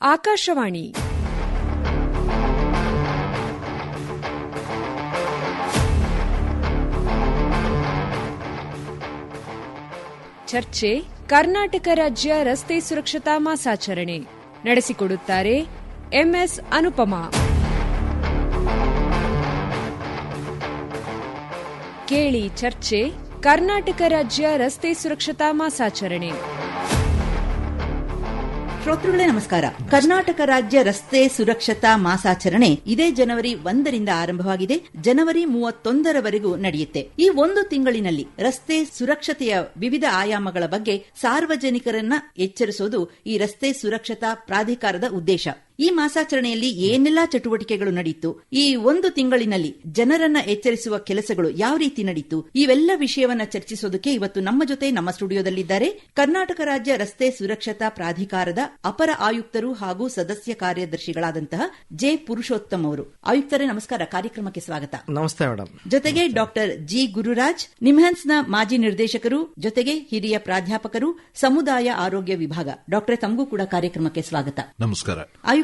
ಆಕಾಶವಾಣಿ. ಚರ್ಚೆ, ಕರ್ನಾಟಕ ರಾಜ್ಯ ರಸ್ತೆ ಸುರಕ್ಷತಾ ಮಾಸಾಚರಣೆ. ನಡೆಸಿಕೊಡುತ್ತಾರೆ ಎಂಎಸ್ ಅನುಪಮಾ. ಕೇಳಿ ಚರ್ಚೆ, ಕರ್ನಾಟಕ ರಾಜ್ಯ ರಸ್ತೆ ಸುರಕ್ಷತಾ ಮಾಸಾಚರಣೆ. ಶ್ರೋತೃಗಳೇ, ನಮಸ್ಕಾರ. ಕರ್ನಾಟಕ ರಾಜ್ಯ ರಸ್ತೆ ಸುರಕ್ಷತಾ ಮಾಸಾಚರಣೆ ಇದೇ ಜನವರಿ ಒಂದರಿಂದ ಆರಂಭವಾಗಿದೆ. ಜನವರಿ ಮೂವತ್ತೊಂದರವರೆಗೂ ನಡೆಯುತ್ತೆ. ಈ ಒಂದು ತಿಂಗಳಿನಲ್ಲಿ ರಸ್ತೆ ಸುರಕ್ಷತೆಯ ವಿವಿಧ ಆಯಾಮಗಳ ಬಗ್ಗೆ ಸಾರ್ವಜನಿಕರನ್ನ ಎಚ್ಚರಿಸುವುದು ಈ ರಸ್ತೆ ಸುರಕ್ಷತಾ ಪ್ರಾಧಿಕಾರದ ಉದ್ದೇಶ. ಈ ಮಾಸಾಚರಣೆಯಲ್ಲಿ ಏನೆಲ್ಲಾ ಚಟುವಟಿಕೆಗಳು ನಡೆಯಿತು ಈ ಒಂದು ತಿಂಗಳಿನಲ್ಲಿ ಜನರನ್ನ ಎಚ್ಚರಿಸುವ ಕೆಲಸಗಳು ಯಾವ ರೀತಿ ನಡೆಯಿತು ಇವೆಲ್ಲ ವಿಷಯವನ್ನ ಚರ್ಚಿಸೋದಕ್ಕೆ ಇವತ್ತು ನಮ್ಮ ಜೊತೆ ನಮ್ಮ ಸ್ಟುಡಿಯೋದಲ್ಲಿದ್ದಾರೆ ಕರ್ನಾಟಕ ರಾಜ್ಯ ರಸ್ತೆ ಸುರಕ್ಷತಾ ಪ್ರಾಧಿಕಾರದ ಅಪರ ಆಯುಕ್ತರು ಹಾಗೂ ಸದಸ್ಯ ಕಾರ್ಯದರ್ಶಿಗಳಾದಂತಹ ಜೆ ಪುರುಷೋತ್ತಮ್ ಅವರು. ಆಯುಕ್ತರೇ ನಮಸ್ಕಾರ. ಕಾರ್ಯಕ್ರಮಕ್ಕೆ ಸ್ವಾಗತ. ನಮಸ್ತೆ ಮೇಡಮ್ ಜೊತೆಗೆ ಡಾಕ್ಟರ್ ಜಿ ಗುರುರಾಜ್ ನಿಮ್ಹಾನ್ಸ್ನ ಮಾಜಿ ನಿರ್ದೇಶಕರು ಜೊತೆಗೆ ಹಿರಿಯ ಪ್ರಾಧ್ಯಾಪಕರು ಸಮುದಾಯ ಆರೋಗ್ಯ ವಿಭಾಗ. ಡಾಕ್ಟರ್ ತಮಗೂ ಕೂಡ ಕಾರ್ಯಕ್ರಮಕ್ಕೆ ಸ್ವಾಗತ. ನಮಸ್ಕಾರ.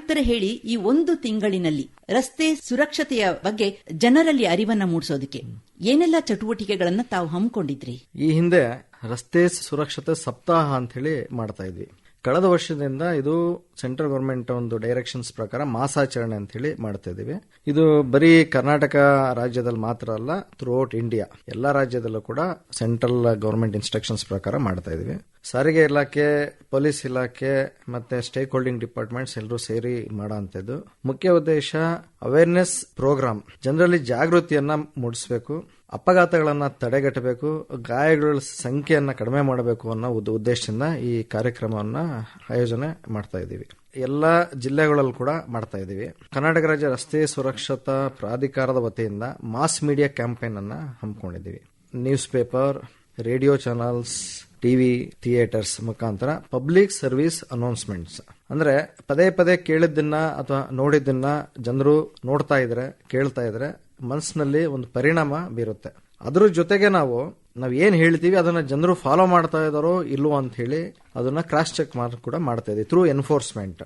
ಆಯುಕ್ತರ ಹೇಳಿ ಈ ಒಂದು ತಿಂಗಳಿನಲ್ಲಿ ರಸ್ತೆ ಸುರಕ್ಷತೆಯ ಬಗ್ಗೆ ಜನರಲ್ಲಿ ಅರಿವನ್ನ ಮೂಡಿಸೋದಕ್ಕೆ. ಏನೆಲ್ಲ ಚಟುವಟಿಕೆಗಳನ್ನ ತಾವು ಹಮ್ಮಿಕೊಂಡಿದ್ರಿ? ಈ ಹಿಂದೆ ರಸ್ತೆ ಸುರಕ್ಷತೆ ಸಪ್ತಾಹ ಅಂತ ಹೇಳಿ ಮಾಡ್ತಾ ಇದ್ವಿ. ಕಳೆದ ವರ್ಷದಿಂದ ಇದು ಸೆಂಟ್ರಲ್ ಗವರ್ಮೆಂಟ್ ಒಂದು ಡೈರೆಕ್ಷನ್ಸ್ ಪ್ರಕಾರ ಮಾಸಾಚರಣೆ ಅಂತ ಹೇಳಿ ಮಾಡ್ತಾ ಇದೀವಿ ಇದು ಬರೀ ಕರ್ನಾಟಕ ರಾಜ್ಯದಲ್ಲಿ ಮಾತ್ರ ಅಲ್ಲ ಥ್ರೂಔಟ್ ಇಂಡಿಯಾ ಎಲ್ಲಾ ರಾಜ್ಯದಲ್ಲೂ ಕೂಡ ಸೆಂಟ್ರಲ್ ಗವರ್ಮೆಂಟ್ ಇನ್ಸ್ಟ್ರಕ್ಷನ್ಸ್ ಪ್ರಕಾರ ಮಾಡ್ತಾ ಇದೀವಿ ಸಾರಿಗೆ ಇಲಾಖೆ, ಪೊಲೀಸ್ ಇಲಾಖೆ ಮತ್ತೆ ಸ್ಟೇಕ್ ಹೋಲ್ಡಿಂಗ್ ಡಿಪಾರ್ಟ್ಮೆಂಟ್ಸ್ ಎಲ್ಲರೂ ಸೇರಿ ಮಾಡೋಂಥದ್ದು. ಮುಖ್ಯ ಉದ್ದೇಶ ಅವೇರ್ನೆಸ್ ಪ್ರೋಗ್ರಾಮ್ ಜನರಲ್ಲಿ ಜಾಗೃತಿಯನ್ನ ಮೂಡಿಸಬೇಕು, ಅಪಘಾತಗಳನ್ನ ತಡೆಗಟ್ಟಬೇಕು, ಗಾಯಗಳ ಸಂಖ್ಯೆಯನ್ನ ಕಡಿಮೆ ಮಾಡಬೇಕು ಅನ್ನೋ ಉದ್ದ- ಉದ್ದೇಶದಿಂದ ಈ ಕಾರ್ಯಕ್ರಮವನ್ನ ಆಯೋಜನೆ ಮಾಡ್ತಾ ಇದ್ದೀವಿ. ಎಲ್ಲ ಜಿಲ್ಲೆಗಳಲ್ಲೂ ಕೂಡ ಮಾಡ್ತಾ ಇದ್ದೀವಿ. ಕರ್ನಾಟಕ ರಾಜ್ಯ ರಸ್ತೆ ಸುರಕ್ಷತಾ ಪ್ರಾಧಿಕಾರದ ವತಿಯಿಂದ ಮಾಸ್ ಮೀಡಿಯಾ ಕ್ಯಾಂಪೇನ್ ಅನ್ನ ಹಮ್ಮಿಕೊಂಡಿದ್ದೀವಿ. Newspaper radio channels TV, theatres ಮುಖಾಂತರ ಪಬ್ಲಿಕ್ ಸರ್ವಿಸ್ ಅನೌನ್ಸ್ಮೆಂಟ್ಸ್. ಅಂದ್ರೆ ಪದೇ ಪದೇ ಕೇಳಿದ್ದನ್ನ ಅಥವಾ ನೋಡಿದ್ದನ್ನ ಜನರು ನೋಡ್ತಾ ಇದ್ರೆ, ಕೇಳ್ತಾ ಇದ್ರೆ ಮನಸ್ಸಿನಲ್ಲಿ ಒಂದು ಪರಿಣಾಮ ಬೀರುತ್ತೆ. ಅದ್ರ ಜೊತೆಗೆ ನಾವು, ನಾವ್ ಏನ್ ಹೇಳ್ತೀವಿ ಅದನ್ನ ಜನರು ಫಾಲೋ ಮಾಡ್ತಾ ಇದಾರೋ ಇಲ್ವೋ ಅಂತ ಹೇಳಿ ಅದನ್ನ ಕ್ರಾಸ್ ಚೆಕ್ ಕೂಡ ಮಾಡ್ತಾ ಇದೆ ಥ್ರೂ ಎನ್ಫೋರ್ಸ್ಮೆಂಟ್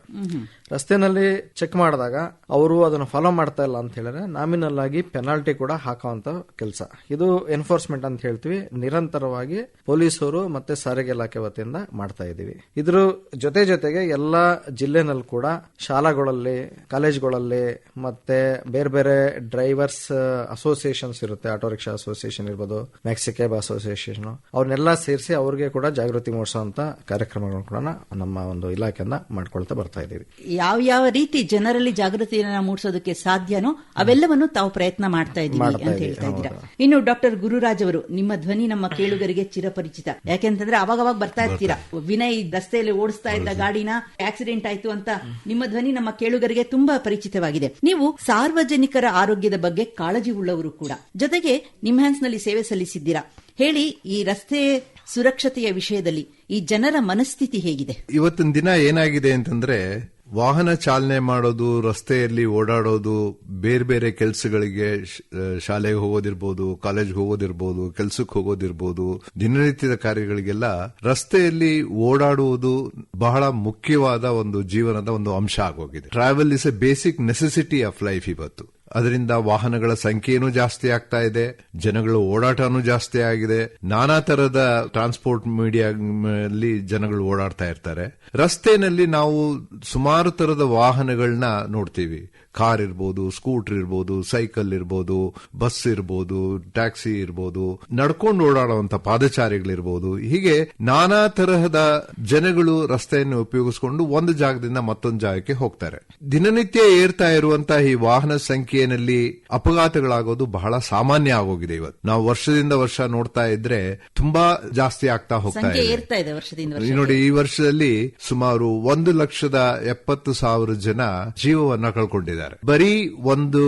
ರಸ್ತೆನಲ್ಲಿ ಚೆಕ್ ಮಾಡಿದಾಗ ಅವರು ಅದನ್ನ ಫಾಲೋ ಮಾಡ್ತಾ ಇಲ್ಲ ಅಂತ ಹೇಳಿದ್ರೆ ನಾಮಿನಲ್ ಆಗಿ ಪೆನಾಲ್ಟಿ ಕೂಡ ಹಾಕುವಂತ ಕೆಲಸ. ಇದು ಎನ್ಫೋರ್ಸ್ಮೆಂಟ್ ಅಂತ ಹೇಳ್ತೀವಿ. ನಿರಂತರವಾಗಿ ಪೊಲೀಸರು ಮತ್ತೆ ಸಾರಿಗೆ ಇಲಾಖೆ ವತಿಯಿಂದ ಮಾಡ್ತಾ ಇದೀವಿ ಇದ್ರ ಜೊತೆ ಜೊತೆಗೆ ಎಲ್ಲಾ ಜಿಲ್ಲೆನಲ್ಲಿ ಕೂಡ ಶಾಲೆಗಳಲ್ಲಿ, ಕಾಲೇಜ್ಗಳಲ್ಲಿ ಮತ್ತೆ ಬೇರೆ ಬೇರೆ ಡ್ರೈವರ್ಸ್ ಅಸೋಸಿಯೇಷನ್ಸ್ ಇರುತ್ತೆ. ಆಟೋ ರಿಕ್ಷಾ ಅಸೋಸಿಯೇಷನ್ ಇರ್ಬೋದು ಮೆಕ್ಸಿಕೇಬ್ ಅಸೋಸಿಯೇಷನ್ ಅವ್ರನ್ನೆಲ್ಲ ಸೇರಿಸಿ ಅವ್ರಿಗೆ ಕೂಡ ಜಾಗೃತಿ ಮೂಡಿಸುವಂತ ಕಾರ್ಯಕ್ರಮಗಳನ್ನು ಕೂಡ ನಮ್ಮ ಒಂದು ಇಲಾಖೆಯನ್ನ ಮಾಡ್ಕೊಳ್ತಾ ಬರ್ತಾ ಇದೀವಿ ಯಾವ ಯಾವ ರೀತಿ ಜನರಲ್ಲಿ ಜಾಗೃತಿಯನ್ನ ಮೂಡಿಸೋದಕ್ಕೆ ಸಾಧ್ಯನೋ ಅವೆಲ್ಲವನ್ನು ತಾವು ಪ್ರಯತ್ನ ಮಾಡ್ತಾ ಇದ್ದೀವಿ ಅಂತ ಹೇಳ್ತಾ ಇದ್ದೀರಾ. ಇನ್ನು ಡಾಕ್ಟರ್ ಗುರುರಾಜ್ ಅವರು ನಿಮ್ಮ ಧ್ವನಿ ನಮ್ಮ ಕೇಳುಗರಿಗೆ ಚಿರಪರಿಚಿತ. ಯಾಕೆಂತಂದ್ರೆ ಅವಾಗ ಅವಾಗ ಬರ್ತಾ ಇರ್ತೀರಾ? ವಿನಯ್ ರಸ್ತೆಯಲ್ಲಿ ಓಡಿಸ್ತಾ ಇದ್ದ ಗಾಡಿನ ಆಕ್ಸಿಡೆಂಟ್ ಆಯ್ತು ಅಂತ ನಿಮ್ಮ ಧ್ವನಿ ನಮ್ಮ ಕೇಳುಗರಿಗೆ ತುಂಬಾ ಪರಿಚಿತವಾಗಿದೆ. ನೀವು ಸಾರ್ವಜನಿಕರ ಆರೋಗ್ಯದ ಬಗ್ಗೆ ಕಾಳಜಿ ಉಳ್ಳವರು ಕೂಡ. ಜೊತೆಗೆ ನಿಮ್ಹ್ಯಾನ್ಸ್ನಲ್ಲಿ ಸೇವೆ ಸಲ್ಲಿಸಿದ್ದೀರಾ? ಹೇಳಿ ಈ ರಸ್ತೆ ಸುರಕ್ಷತೆಯ ವಿಷಯದಲ್ಲಿ ಈ ಜನರ ಮನಸ್ಥಿತಿ ಹೇಗಿದೆ? ಇವತ್ತಿನ ದಿನ ಏನಾಗಿದೆ ಅಂತಂದ್ರೆ, ವಾಹನ ಚಾಲನೆ ಮಾಡೋದು, ರಸ್ತೆಯಲ್ಲಿ ಓಡಾಡೋದು, ಬೇರೆ ಬೇರೆ ಕೆಲಸಗಳಿಗೆ ಶಾಲೆಗೆ ಹೋಗೋದಿರ್ಬೋದು, ಕಾಲೇಜ್ಗೆ ಹೋಗೋದಿರ್ಬೋದು, ಕೆಲ್ಸಕ್ಕೆ ಹೋಗೋದಿರ್ಬೋದು, ದಿನನಿತ್ಯದ ಕಾರ್ಯಗಳಿಗೆಲ್ಲ ರಸ್ತೆಯಲ್ಲಿ ಓಡಾಡುವುದು ಬಹಳ ಮುಖ್ಯವಾದ ಒಂದು ಜೀವನದ ಒಂದು ಅಂಶ ಆಗೋಗಿದೆ. Travel is a basic necessity of life ಇವತ್ತು. ಅದರಿಂದ ವಾಹನಗಳ ಸಂಖ್ಯೆನೂ ಜಾಸ್ತಿ ಆಗ್ತಾ ಇದೆ, ಜನಗಳ ಓಡಾಟನೂ ಜಾಸ್ತಿ ಆಗಿದೆ. ನಾನಾ ತರದ ಟ್ರಾನ್ಸ್ಪೋರ್ಟ್ ಮೀಡಿಯಾ ಜನಗಳು ಓಡಾಡ್ತಾ ಇರ್ತಾರೆ. ರಸ್ತೆನಲ್ಲಿ ನಾವು ಸುಮಾರು ತರದ ವಾಹನಗಳನ್ನ ನೋಡ್ತೀವಿ. ಕಾರ್ ಇರ್ಬೋದು ಸ್ಕೂಟರ್ ಇರ್ಬೋದು ಸೈಕಲ್ ಇರ್ಬೋದು ಬಸ್ ಇರ್ಬೋದು ಟ್ಯಾಕ್ಸಿ ಇರ್ಬೋದು ನಡ್ಕೊಂಡು ಓಡಾಡುವಂತ ಪಾದಚಾರಿಗಳಿರ್ಬೋದು. ಹೀಗೆ ನಾನಾ ತರಹದ ಜನಗಳು ರಸ್ತೆಯನ್ನು ಉಪಯೋಗಿಸಿಕೊಂಡು ಒಂದು ಜಾಗದಿಂದ ಮತ್ತೊಂದು ಜಾಗಕ್ಕೆ ಹೋಗ್ತಾರೆ. ದಿನನಿತ್ಯ ಏರ್ತಾ ಇರುವಂತಹ ಈ ವಾಹನ ಸಂಖ್ಯೆಯಲ್ಲಿ ಅಪಘಾತಗಳಾಗೋದು ಬಹಳ ಸಾಮಾನ್ಯ ಆಗೋಗಿದೆ ಇವತ್ತು. ನಾವು ವರ್ಷದಿಂದ ವರ್ಷ ನೋಡ್ತಾ ಇದ್ರೆ ತುಂಬಾ ಜಾಸ್ತಿ ಆಗ್ತಾ ಹೋಗ್ತಾ ಇದೆ. ನೋಡಿ ಈ ವರ್ಷದಲ್ಲಿ ಸುಮಾರು ಒಂದು ಲಕ್ಷದ ಎಪ್ಪತ್ತು ಸಾವಿರ ಜನ ಜೀವವನ್ನ ಕಳ್ಕೊಂಡಿದ್ದಾರೆ. ಬರೀ ಒಂದು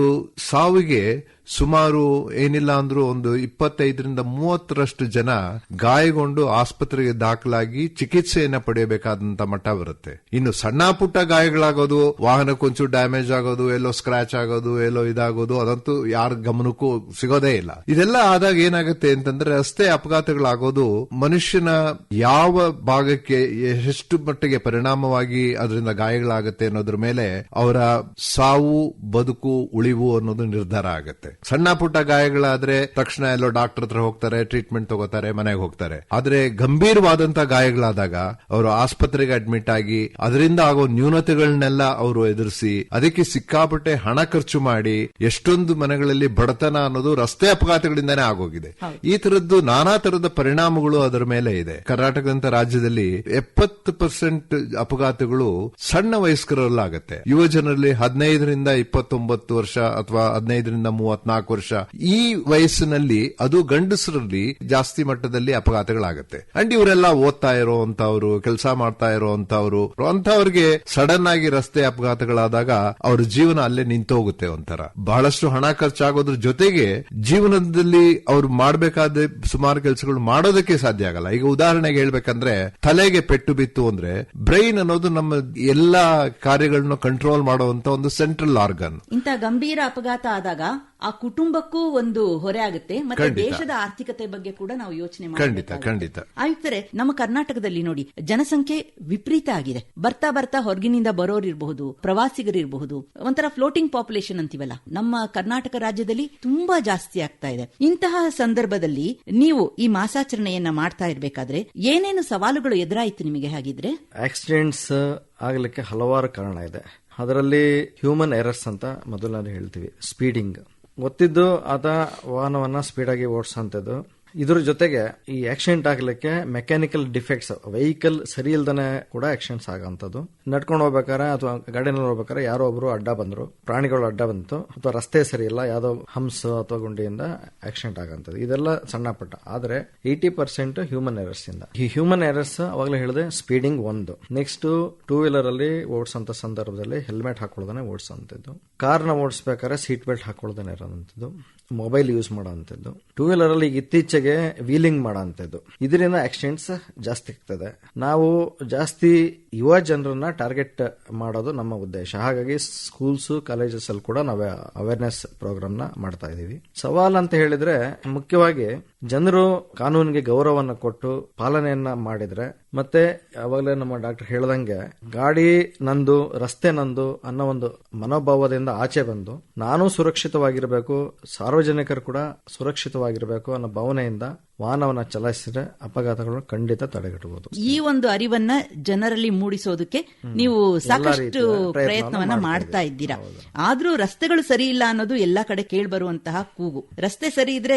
ಸಾವಿಗೆ ಸುಮಾರು ಏನಿಲ್ಲ ಅಂದ್ರೂ ಒಂದು ಇಪ್ಪತ್ತೈದರಿಂದ ಮೂವತ್ತರಷ್ಟು ಜನ ಗಾಯಗೊಂಡು ಆಸ್ಪತ್ರೆಗೆ ದಾಖಲಾಗಿ ಚಿಕಿತ್ಸೆಯನ್ನ ಪಡೆಯಬೇಕಾದಂತ ಮಟ್ಟ ಬರುತ್ತೆ. ಇನ್ನು ಸಣ್ಣ ಪುಟ್ಟ ಗಾಯಗಳಾಗೋದು ವಾಹನಕ್ಕೊಂಚೂರು ಡ್ಯಾಮೇಜ್ ಆಗೋದು, ಎಲ್ಲೋ ಸ್ಕ್ರಾಚ್ ಆಗೋದು, ಎಲ್ಲೋ ಇದಾಗೋದು, ಅದಂತೂ ಯಾರ ಗಮನಕ್ಕೂ ಸಿಗೋದೇ ಇಲ್ಲ. ಇದೆಲ್ಲ ಆದಾಗ ಏನಾಗುತ್ತೆ ಅಂತಂದ್ರೆ ರಸ್ತೆ ಅಪಘಾತಗಳಾಗೋದು ಮನುಷ್ಯನ ಯಾವ ಭಾಗಕ್ಕೆ ಎಷ್ಟು ಮಟ್ಟಿಗೆ ಪರಿಣಾಮವಾಗಿ ಅದರಿಂದ ಗಾಯಗಳಾಗುತ್ತೆ ಅನ್ನೋದ್ರ ಮೇಲೆ ಅವರ ಸಾವು, ಬದುಕು, ಉಳಿವು ಅನ್ನೋದು ನಿರ್ಧಾರ ಆಗುತ್ತೆ. ಸಣ್ಣ ಪುಟ್ಟ ಗಾಯಗಳಾದ್ರೆ ತಕ್ಷಣ ಎಲ್ಲೋ ಡಾಕ್ಟರ್ ಹತ್ರ ಹೋಗ್ತಾರೆ ಟ್ರೀಟ್ಮೆಂಟ್ ತಗೋತಾರೆ ಮನೆಗೆ ಹೋಗ್ತಾರೆ. ಆದ್ರೆ ಗಂಭೀರವಾದಂತ ಗಾಯಗಳಾದಾಗ ಅವರು ಆಸ್ಪತ್ರೆಗೆ ಅಡ್ಮಿಟ್ ಆಗಿ ಅದರಿಂದ ಆಗೋ ನ್ಯೂನತೆಗಳನ್ನೆಲ್ಲ ಅವರು ಎದುರಿಸಿ ಅದಕ್ಕೆ ಸಿಕ್ಕಾಪಟ್ಟೆ ಹಣ ಖರ್ಚು ಮಾಡಿ ಎಷ್ಟೊಂದು ಮನೆಗಳಲ್ಲಿ ಬಡತನ ಅನ್ನೋದು ರಸ್ತೆ ಅಪಘಾತಗಳಿಂದಾನೇ ಆಗೋಗಿದೆ. ಈ ತರದ್ದು ನಾನಾ ತರದ ಪರಿಣಾಮಗಳು ಅದರ ಮೇಲೆ ಇದೆ. ಕರ್ನಾಟಕದಂತ ರಾಜ್ಯದಲ್ಲಿ ಎಪ್ಪತ್ತು ಪರ್ಸೆಂಟ್ ಅಪಘಾತಗಳು ಸಣ್ಣ ವಯಸ್ಕರಲ್ಲಾಗತ್ತೆ. ಯುವ ಜನರಲ್ಲಿ ಹದಿನೈದರಿಂದ ಇಪ್ಪತ್ತೊಂಬತ್ತು ವರ್ಷ ಅಥವಾ ಹದಿನೈದರಿಂದ ಮೂವತ್ನಾಲ್ಕು ವರ್ಷ. ಈ ವಯಸ್ಸಿನಲ್ಲಿ ಅದು ಗಂಡಸರಲ್ಲಿ ಜಾಸ್ತಿ ಮಟ್ಟದಲ್ಲಿ ಅಪಘಾತಗಳಾಗುತ್ತೆ. ಅಂಡ್ ಇವರೆಲ್ಲ ಓದ್ತಾ ಇರೋಂತವ್ರು ಕೆಲಸ ಮಾಡ್ತಾ ಇರೋಂತವ್ರು ಅಂತವ್ರಿಗೆ ಸಡನ್ ಆಗಿ ರಸ್ತೆ ಅಪಘಾತಗಳಾದಾಗ ಅವ್ರ ಜೀವನ ಅಲ್ಲೇ ನಿಂತೋಗುತ್ತೆ ಒಂಥರ. ಬಹಳಷ್ಟು ಹಣ ಖರ್ಚಾಗೋದ್ರ ಜೊತೆಗೆ ಜೀವನದಲ್ಲಿ ಅವ್ರು ಮಾಡಬೇಕಾದ ಸುಮಾರು ಕೆಲಸಗಳು ಮಾಡೋದಕ್ಕೆ ಸಾಧ್ಯ ಆಗಲ್ಲ. ಈಗ ಉದಾಹರಣೆಗೆ ಹೇಳ್ಬೇಕಂದ್ರೆ ತಲೆಗೆ ಪೆಟ್ಟು ಬಿತ್ತು ಅಂದ್ರೆ ಬ್ರೈನ್ ಅನ್ನೋದು ನಮ್ಮ ಎಲ್ಲಾ ಕಾರ್ಯಗಳನ್ನ ಕಂಟ್ರೋಲ್ ಮಾಡುವಂತ ಒಂದು ಸೆಂಟ್ರಲ್ ಆರ್ಗನ್ ಇಂತ ಗಂಭೀರ ಅಪಘಾತ ಆದಾಗ ಆ ಕುಟುಂಬಕ್ಕೂ ಒಂದು ಹೊರೆ ಆಗುತ್ತೆ ಮತ್ತೆ ದೇಶದ ಆರ್ಥಿಕತೆ ಬಗ್ಗೆ ಕೂಡ ನಾವು ಯೋಚನೆ ಖಂಡಿತ. ಖಂಡಿತ. ಆಯುಕ್ತರೆ ನಮ್ಮ ಕರ್ನಾಟಕದಲ್ಲಿ ನೋಡಿ ಜನಸಂಖ್ಯೆ ವಿಪರೀತ ಆಗಿದೆ. ಬರ್ತಾ ಬರ್ತಾ ಹೊರಗಿನಿಂದ ಬರೋರಿರಬಹುದು ಪ್ರವಾಸಿಗರಿರಬಹುದು ಒಂಥರ ಫ್ಲೋಟಿಂಗ್ ಪಾಪ್ಯುಲೇಷನ್ ಅಂತೀವಲ್ಲ ನಮ್ಮ ಕರ್ನಾಟಕ ರಾಜ್ಯದಲ್ಲಿ ತುಂಬಾ ಜಾಸ್ತಿ ಆಗ್ತಾ ಇದೆ. ಇಂತಹ ಸಂದರ್ಭದಲ್ಲಿ ನೀವು ಈ ಮಾಸಾಚರಣೆಯನ್ನ ಮಾಡ್ತಾ ಇರಬೇಕಾದ್ರೆ ಏನೇನು ಸವಾಲುಗಳು ಎದುರಾಯಿತು ನಿಮಗೆ ಹಾಗಿದ್ರೆ? ಆಕ್ಸಿಡೆಂಟ್ಸ್ ಆಗಲಿಕ್ಕೆ ಹಲವಾರು ಕಾರಣ ಇದೆ. ಅದರಲ್ಲಿ ಹ್ಯೂಮನ್ ಎರರ್ಸ್ ಅಂತ ಮೊದಲನೇ ಹೇಳ್ತೀವಿ. ಸ್ಪೀಡಿಂಗ್ ಗೊತ್ತಿದ್ದು ಆತ ವಾಹನವನ್ನ ಸ್ಪೀಡಾಗಿ ಓಡಿಸೋಂಥದ್ದು. ಇದ್ರ ಜೊತೆಗೆ ಈ ಆಕ್ಸಿಡೆಂಟ್ ಆಗ್ಲಿಕ್ಕೆ ಮೆಕ್ಯಾನಿಕಲ್ ಡಿಫೆಕ್ಟ್ಸ್ ವೆಹಿಕಲ್ ಸರಿ ಇಲ್ದನೆ ಕೂಡ ಆಕ್ಸಿಡೆಂಟ್ಸ್ ಆಗಂತದ್ದು ನಡ್ಕೊಂಡು ಹೋಗ್ಬೇಕಾರೆ ಅಥವಾ ಗಾಡಿನಲ್ಲಿ ಹೋಗ್ಬೇಕಾರೆ ಯಾರೋ ಒಬ್ರು ಅಡ್ಡ ಬಂದ್ರು. ಪ್ರಾಣಿಗಳು ಅಡ್ಡ ಬಂತು. ಅಥವಾ ರಸ್ತೆ ಸರಿ ಇಲ್ಲ ಯಾವ್ದೋ ಹಂಸ ಅಥವಾ ಗುಂಡಿಯಿಂದ ಆಕ್ಸಿಡೆಂಟ್ ಆಗಂತದ್ದು ಇದೆಲ್ಲ ಸಣ್ಣ ಪಟ್ಟ. ಆದ್ರೆ ಏಯ್ಟಿ ಪರ್ಸೆಂಟ್ ಹ್ಯೂಮನ್ ಎರರ್ಸ್ ಇಂದ. ಈ ಹ್ಯೂಮನ್ ಎರರ್ಸ್ ಅವಾಗಲೇ ಹೇಳಿದೆ ಸ್ಪೀಡಿಂಗ್ ಒಂದು. ನೆಕ್ಸ್ಟ್ ಟೂ ವೀಲರ್ ಅಲ್ಲಿ ಓಡಿಸುವಂತ ಸಂದರ್ಭದಲ್ಲಿ ಹೆಲ್ಮೆಟ್ ಹಾಕೊಳ್ಳೋದನ್ನೇ ಓಡಿಸೋಂಥದ್ದು. ಕಾರ್ನ ಓಡಿಸ್ಬೇಕಾದ್ರೆ ಸೀಟ್ ಬೆಲ್ಟ್ ಹಾಕೊಳ್ಳೋದನ್ನೇ ಇರೋಂಥದ್ದು. ಮೊಬೈಲ್ ಯೂಸ್ ಮಾಡೋವಂಥದ್ದು ಟೂ ವೀಲರ್ ಅಲ್ಲಿ ಇತ್ತೀಚೆಗೆ ವೀಲಿಂಗ್ ಮಾಡೋವಂಥದ್ದು ಇದರಿಂದ ಆಕ್ಸಿಡೆಂಟ್ಸ್ ಜಾಸ್ತಿ ಆಗ್ತದೆ. ನಾವು ಜಾಸ್ತಿ ಯುವ ಜನರನ್ನ ಟಾರ್ಗೆಟ್ ಮಾಡೋದು ನಮ್ಮ ಉದ್ದೇಶ. ಹಾಗಾಗಿ ಸ್ಕೂಲ್ಸ್ ಕಾಲೇಜಸ್ ಅಲ್ಲಿ ಕೂಡ ನಾವು ಅವೇರ್ನೆಸ್ ಪ್ರೋಗ್ರಾಮ್ನ ಮಾಡ್ತಾ ಇದೀವಿ ಸವಾಲ್ ಅಂತ ಹೇಳಿದ್ರೆ, ಮುಖ್ಯವಾಗಿ ಜನರು ಕಾನೂನಿಗೆ ಗೌರವವನ್ನು ಕೊಟ್ಟು ಪಾಲನೆಯನ್ನ ಮಾಡಿದ್ರೆ, ಮತ್ತೆ ಯಾವಾಗಲೇ ನಮ್ಮ ಡಾಕ್ಟರ್ ಹೇಳ್ದಂಗೆ, ಗಾಡಿ ನಂದು, ರಸ್ತೆ ನಂದು ಅನ್ನೋ ಒಂದು ಮನೋಭಾವದಿಂದ ಆಚೆ ಬಂದು, ನಾನು ಸುರಕ್ಷಿತವಾಗಿರಬೇಕು ಸಾರ್ವಜನಿಕರು ಕೂಡ ಸುರಕ್ಷಿತವಾಗಿರಬೇಕು ಅನ್ನೋ ಭಾವನೆಯಿಂದ ವಾಹನವನ್ನ ಚಲಾಯಿಸಿದ್ರೆ ಅಪಘಾತಗಳನ್ನು ಖಂಡಿತ ತಡೆಗಟ್ಟಬಹುದು ಈ ಒಂದು ಅರಿವನ್ನ ಜನರಲ್ಲಿ ಮೂಡಿಸೋದಕ್ಕೆ ನೀವು ಸಾಕಷ್ಟು ಪ್ರಯತ್ನವನ್ನ ಮಾಡ್ತಾ ಇದ್ದೀರಾ. ಆದ್ರೂ ರಸ್ತೆಗಳು ಸರಿ ಇಲ್ಲ ಅನ್ನೋದು ಎಲ್ಲಾ ಕಡೆ ಕೇಳ್ಬರುವಂತಹ ಕೂಗು. ರಸ್ತೆ ಸರಿ ಇದ್ರೆ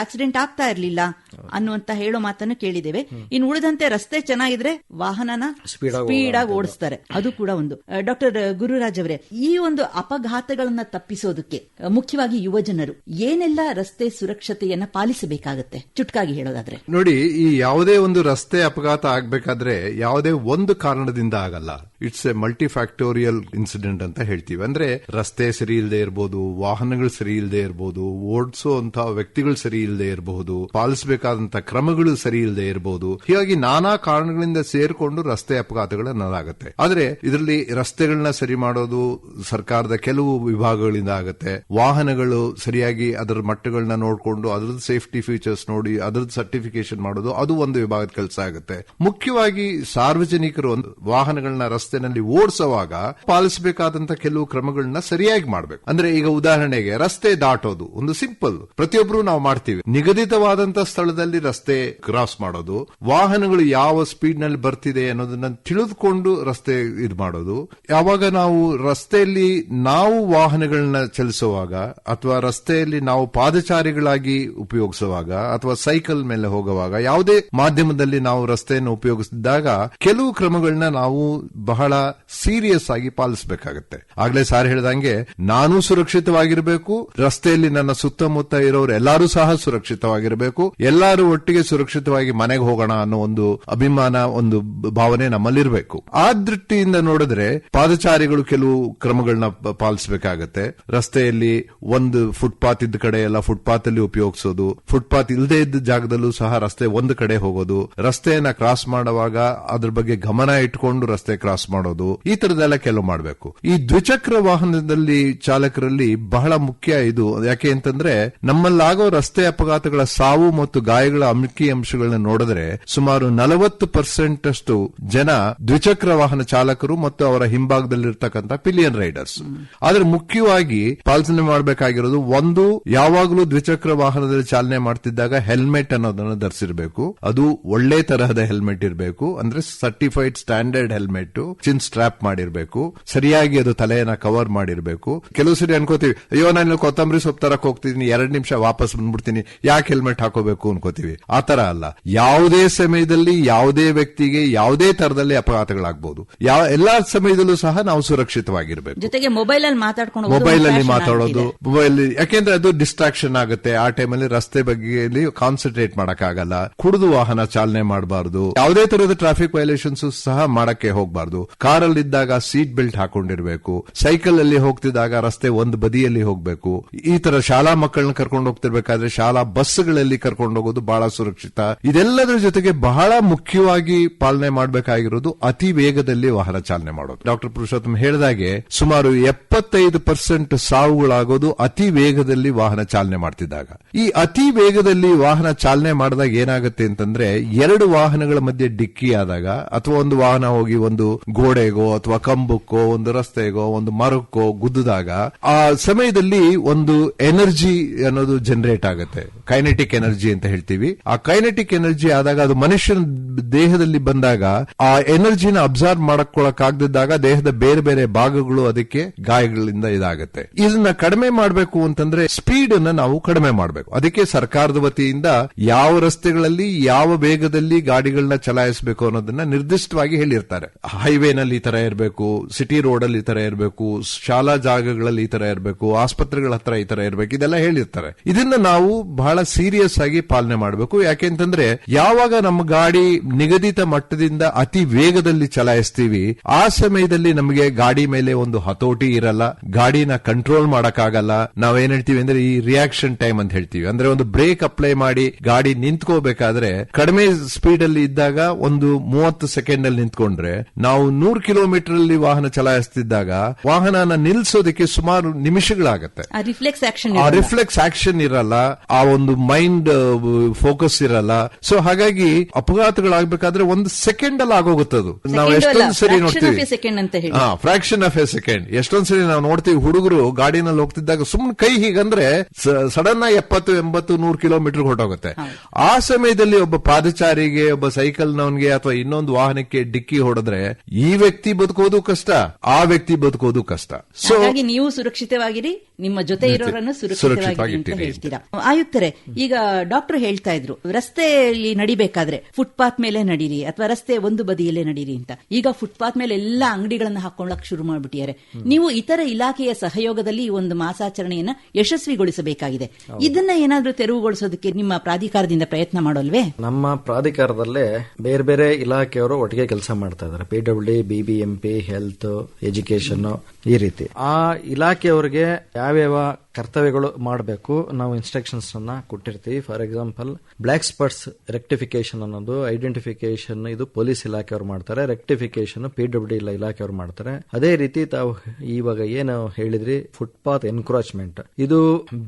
ಆಕ್ಸಿಡೆಂಟ್ ಆಗ್ತಾ ಇರ್ಲಿಲ್ಲ ಅನ್ನುವಂತ ಹೇಳೋ ಮಾತನ್ನು ಕೇಳಿದ್ದೇವೆ. ಇನ್ನು ಉಳಿದಂತೆ ರಸ್ತೆ ಚೆನ್ನಾಗಿದ್ರೆ ವಾಹನನ ಸ್ಪೀಡ್ ಆಗಿ ಓಡಿಸ್ತಾರೆ. ಅದು ಕೂಡ ಒಂದು. ಡಾಕ್ಟರ್ ಗುರುರಾಜ್ ಅವರೇ ಈ ಒಂದು ಅಪಘಾತಗಳನ್ನ ತಪ್ಪಿಸೋದಕ್ಕೆ ಮುಖ್ಯವಾಗಿ ಯುವಜನರು ಏನೆಲ್ಲ ರಸ್ತೆ ಸುರಕ್ಷತೆಯನ್ನ ಪಾಲಿಸಬೇಕಾಗತ್ತೆ? ಚುಟ್ಕಾಗಿ ಹೇಳೋದಾದ್ರೆ. ನೋಡಿ ಈ ಯಾವುದೇ ಒಂದು ರಸ್ತೆ ಅಪಘಾತ ಆಗ್ಬೇಕಾದ್ರೆ ಯಾವುದೇ ಒಂದು ಕಾರಣದಿಂದ ಆಗಲ್ಲ. It's a multifactorial incident ಅಂತ ಹೇಳ್ತೀವಿ. ಅಂದ್ರೆ ರಸ್ತೆ ಸರಿ ಇಲ್ಲದೆ ಇರಬಹುದು ವಾಹನಗಳು ಸರಿ ಇಲ್ಲದೆ ಇರಬಹುದು ಓಡಿಸುವಂತ ವ್ಯಕ್ತಿಗಳು ಸರಿ ಇಲ್ಲದೆ ಇರಬಹುದು ಪಾಲಿಸಬೇಕಾದಂತ ಕ್ರಮಗಳು ಸರಿ ಇಲ್ಲದೆ ಇರಬಹುದು ಹೀಗಾಗಿ ನಾನಾ ಕಾರಣಗಳಿಂದ ಸೇರಿಕೊಂಡು ರಸ್ತೆ ಅಪಘಾತಗಳು ಅನ್ನೋದಾಗುತ್ತೆ. ಆದ್ರೆ ಇದರಲ್ಲಿ ರಸ್ತೆಗಳನ್ನ ಸರಿ ಮಾಡೋದು ಸರ್ಕಾರದ ಕೆಲವು ವಿಭಾಗಗಳಿಂದ ಆಗುತ್ತೆ. ವಾಹನಗಳು ಸರಿಯಾಗಿ ಅದರ ಮಟ್ಟಗಳನ್ನ ನೋಡಿಕೊಂಡು ಅದರದ್ದು ಸೇಫ್ಟಿ ಫೀಚರ್ಸ್ ನೋಡಿ ಅದರದ್ದು ಸರ್ಟಿಫಿಕೇಶನ್ ಮಾಡೋದು ಅದು ಒಂದು ವಿಭಾಗದ ಕೆಲಸ ಆಗುತ್ತೆ. ಮುಖ್ಯವಾಗಿ ಸಾರ್ವಜನಿಕರು ವಾಹನಗಳನ್ನ ವಾಹನಗಳನ್ನ ರಸ್ತೆನಲ್ಲಿ ಓಡಿಸುವಾಗ ಪಾಲಿಸಬೇಕಾದಂತ ಕೆಲವು ಕ್ರಮಗಳನ್ನ ಸರಿಯಾಗಿ ಮಾಡಬೇಕು. ಅಂದ್ರೆ ಈಗ ಉದಾಹರಣೆಗೆ ರಸ್ತೆ ದಾಟೋದು. ಒಂದು ಸಿಂಪಲ್. ಪ್ರತಿಯೊಬ್ಬರು ನಾವು ಮಾಡ್ತೀವಿ. ನಿಗದಿತವಾದಂತ ಸ್ಥಳದಲ್ಲಿ ರಸ್ತೆ ಕ್ರಾಸ್ ಮಾಡೋದು. ವಾಹನಗಳು ಯಾವ ಸ್ಪೀಡ್ನಲ್ಲಿ ಬರ್ತಿದೆ ಅನ್ನೋದನ್ನ ತಿಳಿದುಕೊಂಡು ರಸ್ತೆ ಇದು ಮಾಡೋದು. ಯಾವಾಗ ನಾವು ರಸ್ತೆಯಲ್ಲಿ ನಾವು ವಾಹನಗಳನ್ನ ಚಲಿಸುವಾಗ ಅಥವಾ ರಸ್ತೆಯಲ್ಲಿ ನಾವು ಪಾದಚಾರಿಗಳಾಗಿ ಉಪಯೋಗಿಸುವಾಗ ಅಥವಾ ಸೈಕಲ್ ಮೇಲೆ ಹೋಗುವಾಗ, ಯಾವುದೇ ಮಾಧ್ಯಮದಲ್ಲಿ ನಾವು ರಸ್ತೆಯನ್ನು ಉಪಯೋಗಿಸಿದಾಗ ಕೆಲವು ಕ್ರಮಗಳನ್ನ ನಾವು ಬಹಳ ಬಹಳ ಸೀರಿಯಸ್ ಆಗಿ ಪಾಲಿಸಬೇಕಾಗತ್ತೆ. ಆಗ್ಲೇ ಸಾರ್ ಹೇಳ್ದಂಗೆ, ನಾನು ಸುರಕ್ಷಿತವಾಗಿರಬೇಕು, ರಸ್ತೆಯಲ್ಲಿ ನನ್ನ ಸುತ್ತಮುತ್ತ ಇರೋರು ಎಲ್ಲರೂ ಸಹ ಸುರಕ್ಷಿತವಾಗಿರಬೇಕು, ಎಲ್ಲರೂ ಒಟ್ಟಿಗೆ ಸುರಕ್ಷಿತವಾಗಿ ಮನೆಗೆ ಹೋಗೋಣ ಅನ್ನೋ ಒಂದು ಅಭಿಮಾನ, ಒಂದು ಭಾವನೆ ನಮ್ಮಲ್ಲಿರಬೇಕು. ಆ ದೃಷ್ಟಿಯಿಂದ ನೋಡಿದ್ರೆ, ಪಾದಚಾರಿಗಳು ಕೆಲವು ಕ್ರಮಗಳನ್ನ ಪಾಲಿಸಬೇಕಾಗತ್ತೆ. ರಸ್ತೆಯಲ್ಲಿ ಒಂದು ಫುಟ್ಪಾತ್ ಇದ್ದ ಕಡೆ ಎಲ್ಲ ಫುಟ್ಪಾತ್ ಅಲ್ಲಿ ಉಪಯೋಗಿಸೋದು ಫುಟ್ಪಾತ್ ಇಲ್ಲದೆ ಇದ್ದ ಜಾಗದಲ್ಲೂ ಸಹ ರಸ್ತೆ ಒಂದು ಕಡೆ ಹೋಗೋದು, ರಸ್ತೆಯನ್ನ ಕ್ರಾಸ್ ಮಾಡುವಾಗ ಅದ್ರ ಬಗ್ಗೆ ಗಮನ ಇಟ್ಕೊಂಡು ರಸ್ತೆ ಕ್ರಾಸ್ ಮಾಡೋದು, ಈ ತರದೆಲ್ಲ ಕೆಲವು ಮಾಡಬೇಕು. ಈ ದ್ವಿಚಕ್ರ ವಾಹನದಲ್ಲಿ ಚಾಲಕರಲ್ಲಿ ಬಹಳ ಮುಖ್ಯ ಇದು. ಯಾಕೆ ಅಂತಂದ್ರೆ, ನಮ್ಮಲ್ಲಾಗೋ ರಸ್ತೆ ಅಪಘಾತಗಳ ಸಾವು ಮತ್ತು ಗಾಯಗಳ ಅಂಕಿ ಅಂಶಗಳನ್ನ ನೋಡಿದ್ರೆ, ಸುಮಾರು ನಲವತ್ತು ಪರ್ಸೆಂಟ್ ಅಷ್ಟು ಜನ ದ್ವಿಚಕ್ರ ವಾಹನ ಚಾಲಕರು ಮತ್ತು ಅವರ ಹಿಂಭಾಗದಲ್ಲಿರ್ತಕ್ಕಂಥ ಪಿಲಿಯನ್ ರೈಡರ್ಸ್. ಆದ್ರೆ ಮುಖ್ಯವಾಗಿ ಪಾಲನೆ ಮಾಡಬೇಕಾಗಿರೋದು, ಒಂದು, ಯಾವಾಗಲೂ ದ್ವಿಚಕ್ರ ವಾಹನದಲ್ಲಿ ಚಾಲನೆ ಮಾಡ್ತಿದ್ದಾಗ ಹೆಲ್ಮೆಟ್ ಅನ್ನೋದನ್ನ ಧರಿಸಿರ್ಬೇಕು. ಅದು ಒಳ್ಳೆ ತರಹದ ಹೆಲ್ಮೆಟ್ ಇರಬೇಕು. ಅಂದ್ರೆ certified standard helmet chin strap ಮಾಡಿರ್ಬೇಕು ಸರಿಯಾಗಿ ಅದು ತಲೆಯನ್ನ ಕವರ್ ಮಾಡಿರ್ಬೇಕು. ಕೆಲವು ಸರಿ ಅನ್ಕೋತೀವಿ ಅಯ್ಯೋ ನಾನು ಕೊತ್ತಂಬರಿ ಸೊಪ್ಪು ತರಕ್ ಹೋಗ್ತಿದ್ದೀನಿ ಎರಡ್ ನಿಮಿಷ ವಾಪಸ್ ಬಂದ್ಬಿಡ್ತೀನಿ ಯಾಕೆ ಹೆಲ್ಮೆಟ್ ಹಾಕೋಬೇಕು? ಅನ್ಕೋತೀವಿ. ಆತರ ಅಲ್ಲ. ಯಾವುದೇ ಸಮಯದಲ್ಲಿ ಯಾವುದೇ ವ್ಯಕ್ತಿಗೆ ಯಾವುದೇ ತರದಲ್ಲಿ ಅಪಘಾತಗಳಾಗಬಹುದು ಯಾವ ಎಲ್ಲಾ ಸಮಯದಲ್ಲೂ ಸಹ ನಾವು ಸುರಕ್ಷಿತವಾಗಿರ್ಬೇಕು. ಜೊತೆಗೆ ಮೊಬೈಲ್ ಅಲ್ಲಿ ಮಾತಾಡ್ಕೊಂಡು ಮೊಬೈಲ್ ಅಲ್ಲಿ ಮಾತಾಡೋದು. ಮೊಬೈಲ್ ಯಾಕೆಂದ್ರೆ ಅದು ಡಿಸ್ಟ್ರಾಕ್ಷನ್ ಆಗುತ್ತೆ. ಆ ಟೈಮಲ್ಲಿ ರಸ್ತೆ ಬಗ್ಗೆ ಕಾನ್ಸಂಟ್ರೇಟ್ ಮಾಡಕ್ಕಾಗಲ್ಲ. ಕುಡಿದು ವಾಹನ ಚಾಲನೆ ಮಾಡಬಾರದು. ಯಾವುದೇ ತರಹದ ಟ್ರಾಫಿಕ್ ವೈಲೇಷನ್ಸ್ ಸಹ ಮಾಡಕ್ಕೆ ಹೋಗಬಾರದು. ಕಾರಲ್ಲಿ ಇದ್ದಾಗ ಸೀಟ್ ಬೆಲ್ಟ್ ಹಾಕೊಂಡಿರ್ಬೇಕು ಸೈಕಲ್ ಅಲ್ಲಿ ಹೋಗ್ತಿದ್ದಾಗ ರಸ್ತೆ ಒಂದು ಬದಿಯಲ್ಲಿ ಹೋಗ್ಬೇಕು. ಈ ತರ ಶಾಲಾ ಮಕ್ಕಳನ್ನ ಕರ್ಕೊಂಡು ಹೋಗ್ತಿರ್ಬೇಕಾದ್ರೆ ಶಾಲಾ ಬಸ್ಗಳಲ್ಲಿ ಕರ್ಕೊಂಡು ಹೋಗೋದು ಬಹಳ ಸುರಕ್ಷಿತ. ಇದೆಲ್ಲದರ ಜೊತೆಗೆ ಬಹಳ ಮುಖ್ಯವಾಗಿ ಪಾಲನೆ ಮಾಡಬೇಕಾಗಿರೋದು ಅತಿ ವೇಗದಲ್ಲಿ ವಾಹನ ಚಾಲನೆ ಮಾಡೋದು. ಡಾಕ್ಟರ್ ಪುರುಷೋತ್ತಮ್ ಹೇಳಿದಾಗೆ ಸುಮಾರು ಎಪ್ಪತ್ತೈದು ಪರ್ಸೆಂಟ್ ಸಾವುಗಳಾಗೋದು ಅತಿ ವೇಗದಲ್ಲಿ ವಾಹನ ಚಾಲನೆ ಮಾಡ್ತಿದ್ದಾಗ. ಈ ಅತಿ ವೇಗದಲ್ಲಿ ವಾಹನ ಚಾಲನೆ ಮಾಡಿದಾಗ ಏನಾಗುತ್ತೆ ಅಂತಂದ್ರೆ ಎರಡು ವಾಹನಗಳ ಮಧ್ಯೆ ಡಿಕ್ಕಿ ಆದಾಗ, ಅಥವಾ ಒಂದು ವಾಹನ ಹೋಗಿ ಒಂದು ಗೋಡೆಗೋ ಅಥವಾ ಕಂಬಕ್ಕೋ, ಒಂದು ರಸ್ತೆಗೋ, ಒಂದು ಮರಕ್ಕೋ ಗುದ್ದಿದಾಗ, ಆ ಸಮಯದಲ್ಲಿ ಒಂದು ಎನರ್ಜಿ ಅನ್ನೋದು ಜನರೇಟ್ ಆಗುತ್ತೆ. ಕೈನೆಟಿಕ್ ಎನರ್ಜಿ ಅಂತ ಹೇಳ್ತೀವಿ. ಆ ಕೈನೆಟಿಕ್ ಎನರ್ಜಿ ಆದಾಗ ಅದು ಮನುಷ್ಯನ ದೇಹದಲ್ಲಿ ಬಂದಾಗ, ಆ ಎನರ್ಜಿನ ಅಬ್ಸರ್ವ್ ಆಗದಿದ್ದಾಗ ದೇಹದ ಬೇರೆ ಬೇರೆ ಭಾಗಗಳು ಅದಕ್ಕೆ ಗಾಯಗಳಿಂದ ಇದಾಗುತ್ತೆ. ಇದನ್ನ ಕಡಿಮೆ ಮಾಡಬೇಕು ಅಂತಂದ್ರೆ ಸ್ಪೀಡ್ ಅನ್ನ ನಾವು ಕಡಿಮೆ ಮಾಡಬೇಕು. ಅದಕ್ಕೆ ಸರ್ಕಾರದ ವತಿಯಿಂದ ಯಾವ ರಸ್ತೆಗಳಲ್ಲಿ ಯಾವ ವೇಗದಲ್ಲಿ ಗಾಡಿಗಳನ್ನ ಚಲಾಯಿಸಬೇಕು ಅನ್ನೋದನ್ನ ನಿರ್ದಿಷ್ಟವಾಗಿ ಹೇಳಿರ್ತಾರೆ. ಹೈವೇನಲ್ಲಿ ಈ ತರ ಇರಬೇಕು, ಸಿಟಿ ರೋಡ್ ಅಲ್ಲಿ ಈ ತರ ಇರಬೇಕು, ಶಾಲಾ ಜಾಗಗಳಲ್ಲಿ ಈ ತರ ಇರಬೇಕು, ಆಸ್ಪತ್ರೆಗಳ ಹತ್ರ ಈ ತರ ಇರಬೇಕು, ಇದೆಲ್ಲ ಹೇಳಿರ್ತಾರೆ. ಇದನ್ನ ನಾವು ಬಹಳ ಸೀರಿಯಸ್ ಆಗಿ ಪಾಲನೆ ಮಾಡಬೇಕು. ಯಾಕೆಂತಂದ್ರೆ ಯಾವಾಗ ನಮ್ಮ ಗಾಡಿ ನಿಗದಿತ ಮಟ್ಟದಿಂದ ಅತಿ ವೇಗದಲ್ಲಿ ಚಲಾಯಿಸ್ತೀವಿ, ಆ ಸಮಯದಲ್ಲಿ ನಮಗೆ ಗಾಡಿ ಮೇಲೆ ಒಂದು ಹತೋಟಿ ಇರಲ್ಲ, ಗಾಡಿನ ಕಂಟ್ರೋಲ್ ಮಾಡಕ್ಕಾಗಲ್ಲ. ನಾವೇನ್ ಹೇಳ್ತೀವಿ ಅಂದ್ರೆ, ಈ ರಿಯಾಕ್ಷನ್ ಟೈಮ್ ಅಂತ ಹೇಳ್ತೀವಿ. ಅಂದ್ರೆ ಒಂದು ಬ್ರೇಕ್ ಅಪ್ಲೈ ಮಾಡಿ ಗಾಡಿ ನಿಂತ್ಕೋಬೇಕಾದ್ರೆ, ಕಡಿಮೆ ಸ್ಪೀಡ್ ಅಲ್ಲಿ ಇದ್ದಾಗ ಒಂದು ಮೂವತ್ತು ಸೆಕೆಂಡ್ ಅಲ್ಲಿ ನಿಂತ್ಕೊಂಡ್ರೆ, ನಾವು ನೂರು ಕಿಲೋಮೀಟರ್ ಅಲ್ಲಿ ವಾಹನ ಚಲಾಯಿಸ್ತಿದ್ದಾಗ ವಾಹನನ ನಿಲ್ಸೋದಕ್ಕೆ ಸುಮಾರು ನಿಮಿಷಗಳಾಗತ್ತೆ. ಆ ರಿಫ್ಲೆಕ್ಸ್ ಆಕ್ಷನ್ ಇರಲ್ಲ. ಆ ಒಂದು ಮೈಂಡ್ ಫೋಕಸ್ ಇರಲ್ಲ. ಸೊ ಹಾಗಾಗಿ ಅಪಘಾತಗಳಾಗಬೇಕಾದ್ರೆ ಒಂದು ಸೆಕೆಂಡ್ ಅಲ್ಲಿ ಆಗೋಗುತ್ತದು ನಾವು ಎಷ್ಟೊಂದು ಸರಿ ನೋಡ್ತೀವಿ. ಹಾ ಫ್ರಾಕ್ಷನ್ ಆಫ್ ಎ ಸೆಕೆಂಡ್ ಎಷ್ಟೊಂದ್ ಸರಿ ನಾವು ನೋಡ್ತೀವಿ ಹುಡುಗರು ಗಾಡಿನಲ್ಲಿ ಹೋಗ್ತಿದ್ದಾಗ ಸುಮ್ನೆ ಕೈ ಹೀಗಂದ್ರೆ ಸಡನ್ ಆಗಿ ಎಪ್ಪತ್ತು ಎಂಬತ್ತು ನೂರು ಕಿಲೋಮೀಟರ್ ಹೊರಟೋಗುತ್ತೆ. ಆ ಸಮಯದಲ್ಲಿ ಒಬ್ಬ ಪಾದಚಾರಿಗೆ ಒಬ್ಬ ಸೈಕಲ್ ನವನ್ಗೆ ಅಥವಾ ಇನ್ನೊಂದು ವಾಹನಕ್ಕೆ ಡಿಕ್ಕಿ ಹೊಡೆದ್ರೆ ಈ ವ್ಯಕ್ತಿ ಬದುಕೋದು ಕಷ್ಟ ಆ ವ್ಯಕ್ತಿ ಬದುಕೋದು ಕಷ್ಟ. ಸೊ ನೀವು ಸುರಕ್ಷಿತವಾಗಿರಿ ನಿಮ್ಮ ಜೊತೆ ಇರೋರನ್ನು ಸುರಕ್ಷಿತವಾಗಿ ಹೇಳ್ತೀರಾ? ಆಯುಕ್ತರೆ ಈಗ ಡಾಕ್ಟರ್ ಹೇಳ್ತಾ ಇದ್ರು ರಸ್ತೆಯಲ್ಲಿ ನಡಿಬೇಕಾದ್ರೆ ಫುಟ್ಪಾತ್ ಮೇಲೆ ನಡೀರಿ ಅಥವಾ ರಸ್ತೆ ಒಂದು ಬದಿಯಲ್ಲೇ ನಡೀರಿ ಅಂತ. ಈಗ ಫುಟ್ಪಾತ್ ಮೇಲೆ ಎಲ್ಲಾ ಅಂಗಡಿಗಳನ್ನ ಹಾಕೊಳ್ಳಕ್ ಶುರು ಮಾಡ್ಬಿಟ್ಟಿದ್ದಾರೆ. ನೀವು ಇತರ ಇಲಾಖೆಯ ಸಹಯೋಗದಲ್ಲಿ ಈ ಒಂದು ಮಾಸಾಚರಣೆಯನ್ನ ಯಶಸ್ವಿಗೊಳಿಸಬೇಕಾಗಿದೆ. ಇದನ್ನ ಏನಾದ್ರೂ ತೆರವುಗೊಳಿಸೋದಕ್ಕೆ ನಿಮ್ಮ ಪ್ರಾಧಿಕಾರದಿಂದ ಪ್ರಯತ್ನ ಮಾಡೋಲ್ವೇ? ನಮ್ಮ ಪ್ರಾಧಿಕಾರದಲ್ಲೇ ಬೇರೆ ಬೇರೆ ಇಲಾಖೆಯವರು ಒಟ್ಟಿಗೆ ಕೆಲಸ ಮಾಡ್ತಾ ಇದ್ದಾರೆ. P W D BBMP health education ಈ ರೀತಿ. ಆ ಇಲಾಖೆಯವರಿಗೆ イウェイは ಕರ್ತವ್ಯಗಳು ಮಾಡಬೇಕು. ನಾವು ಇನ್ಸ್ಟ್ರಕ್ಷನ್ಸ್ ಅನ್ನ ಕೊಟ್ಟಿರ್ತೀವಿ. For example block spots rectification ಅನ್ನೋದು ಐಡೆಂಟಿಫಿಕೇಶನ್ ಇದು ಪೊಲೀಸ್ ಇಲಾಖೆಯವರು ಮಾಡ್ತಾರೆ. ರೆಕ್ಟಿಫಿಕೇಶನ್ ಪಿ ಡಬ್ಲ್ಯೂ ಡಿ ಇಲಾಖೆಯವರು ಮಾಡ್ತಾರೆ. ಅದೇ ರೀತಿ ತಾವು ಇವಾಗ ಏನು ಹೇಳಿದ್ರಿ? ಫುಟ್ಪಾತ್ ಎನ್ಕ್ರೋಚ್ಮೆಂಟ್ ಇದು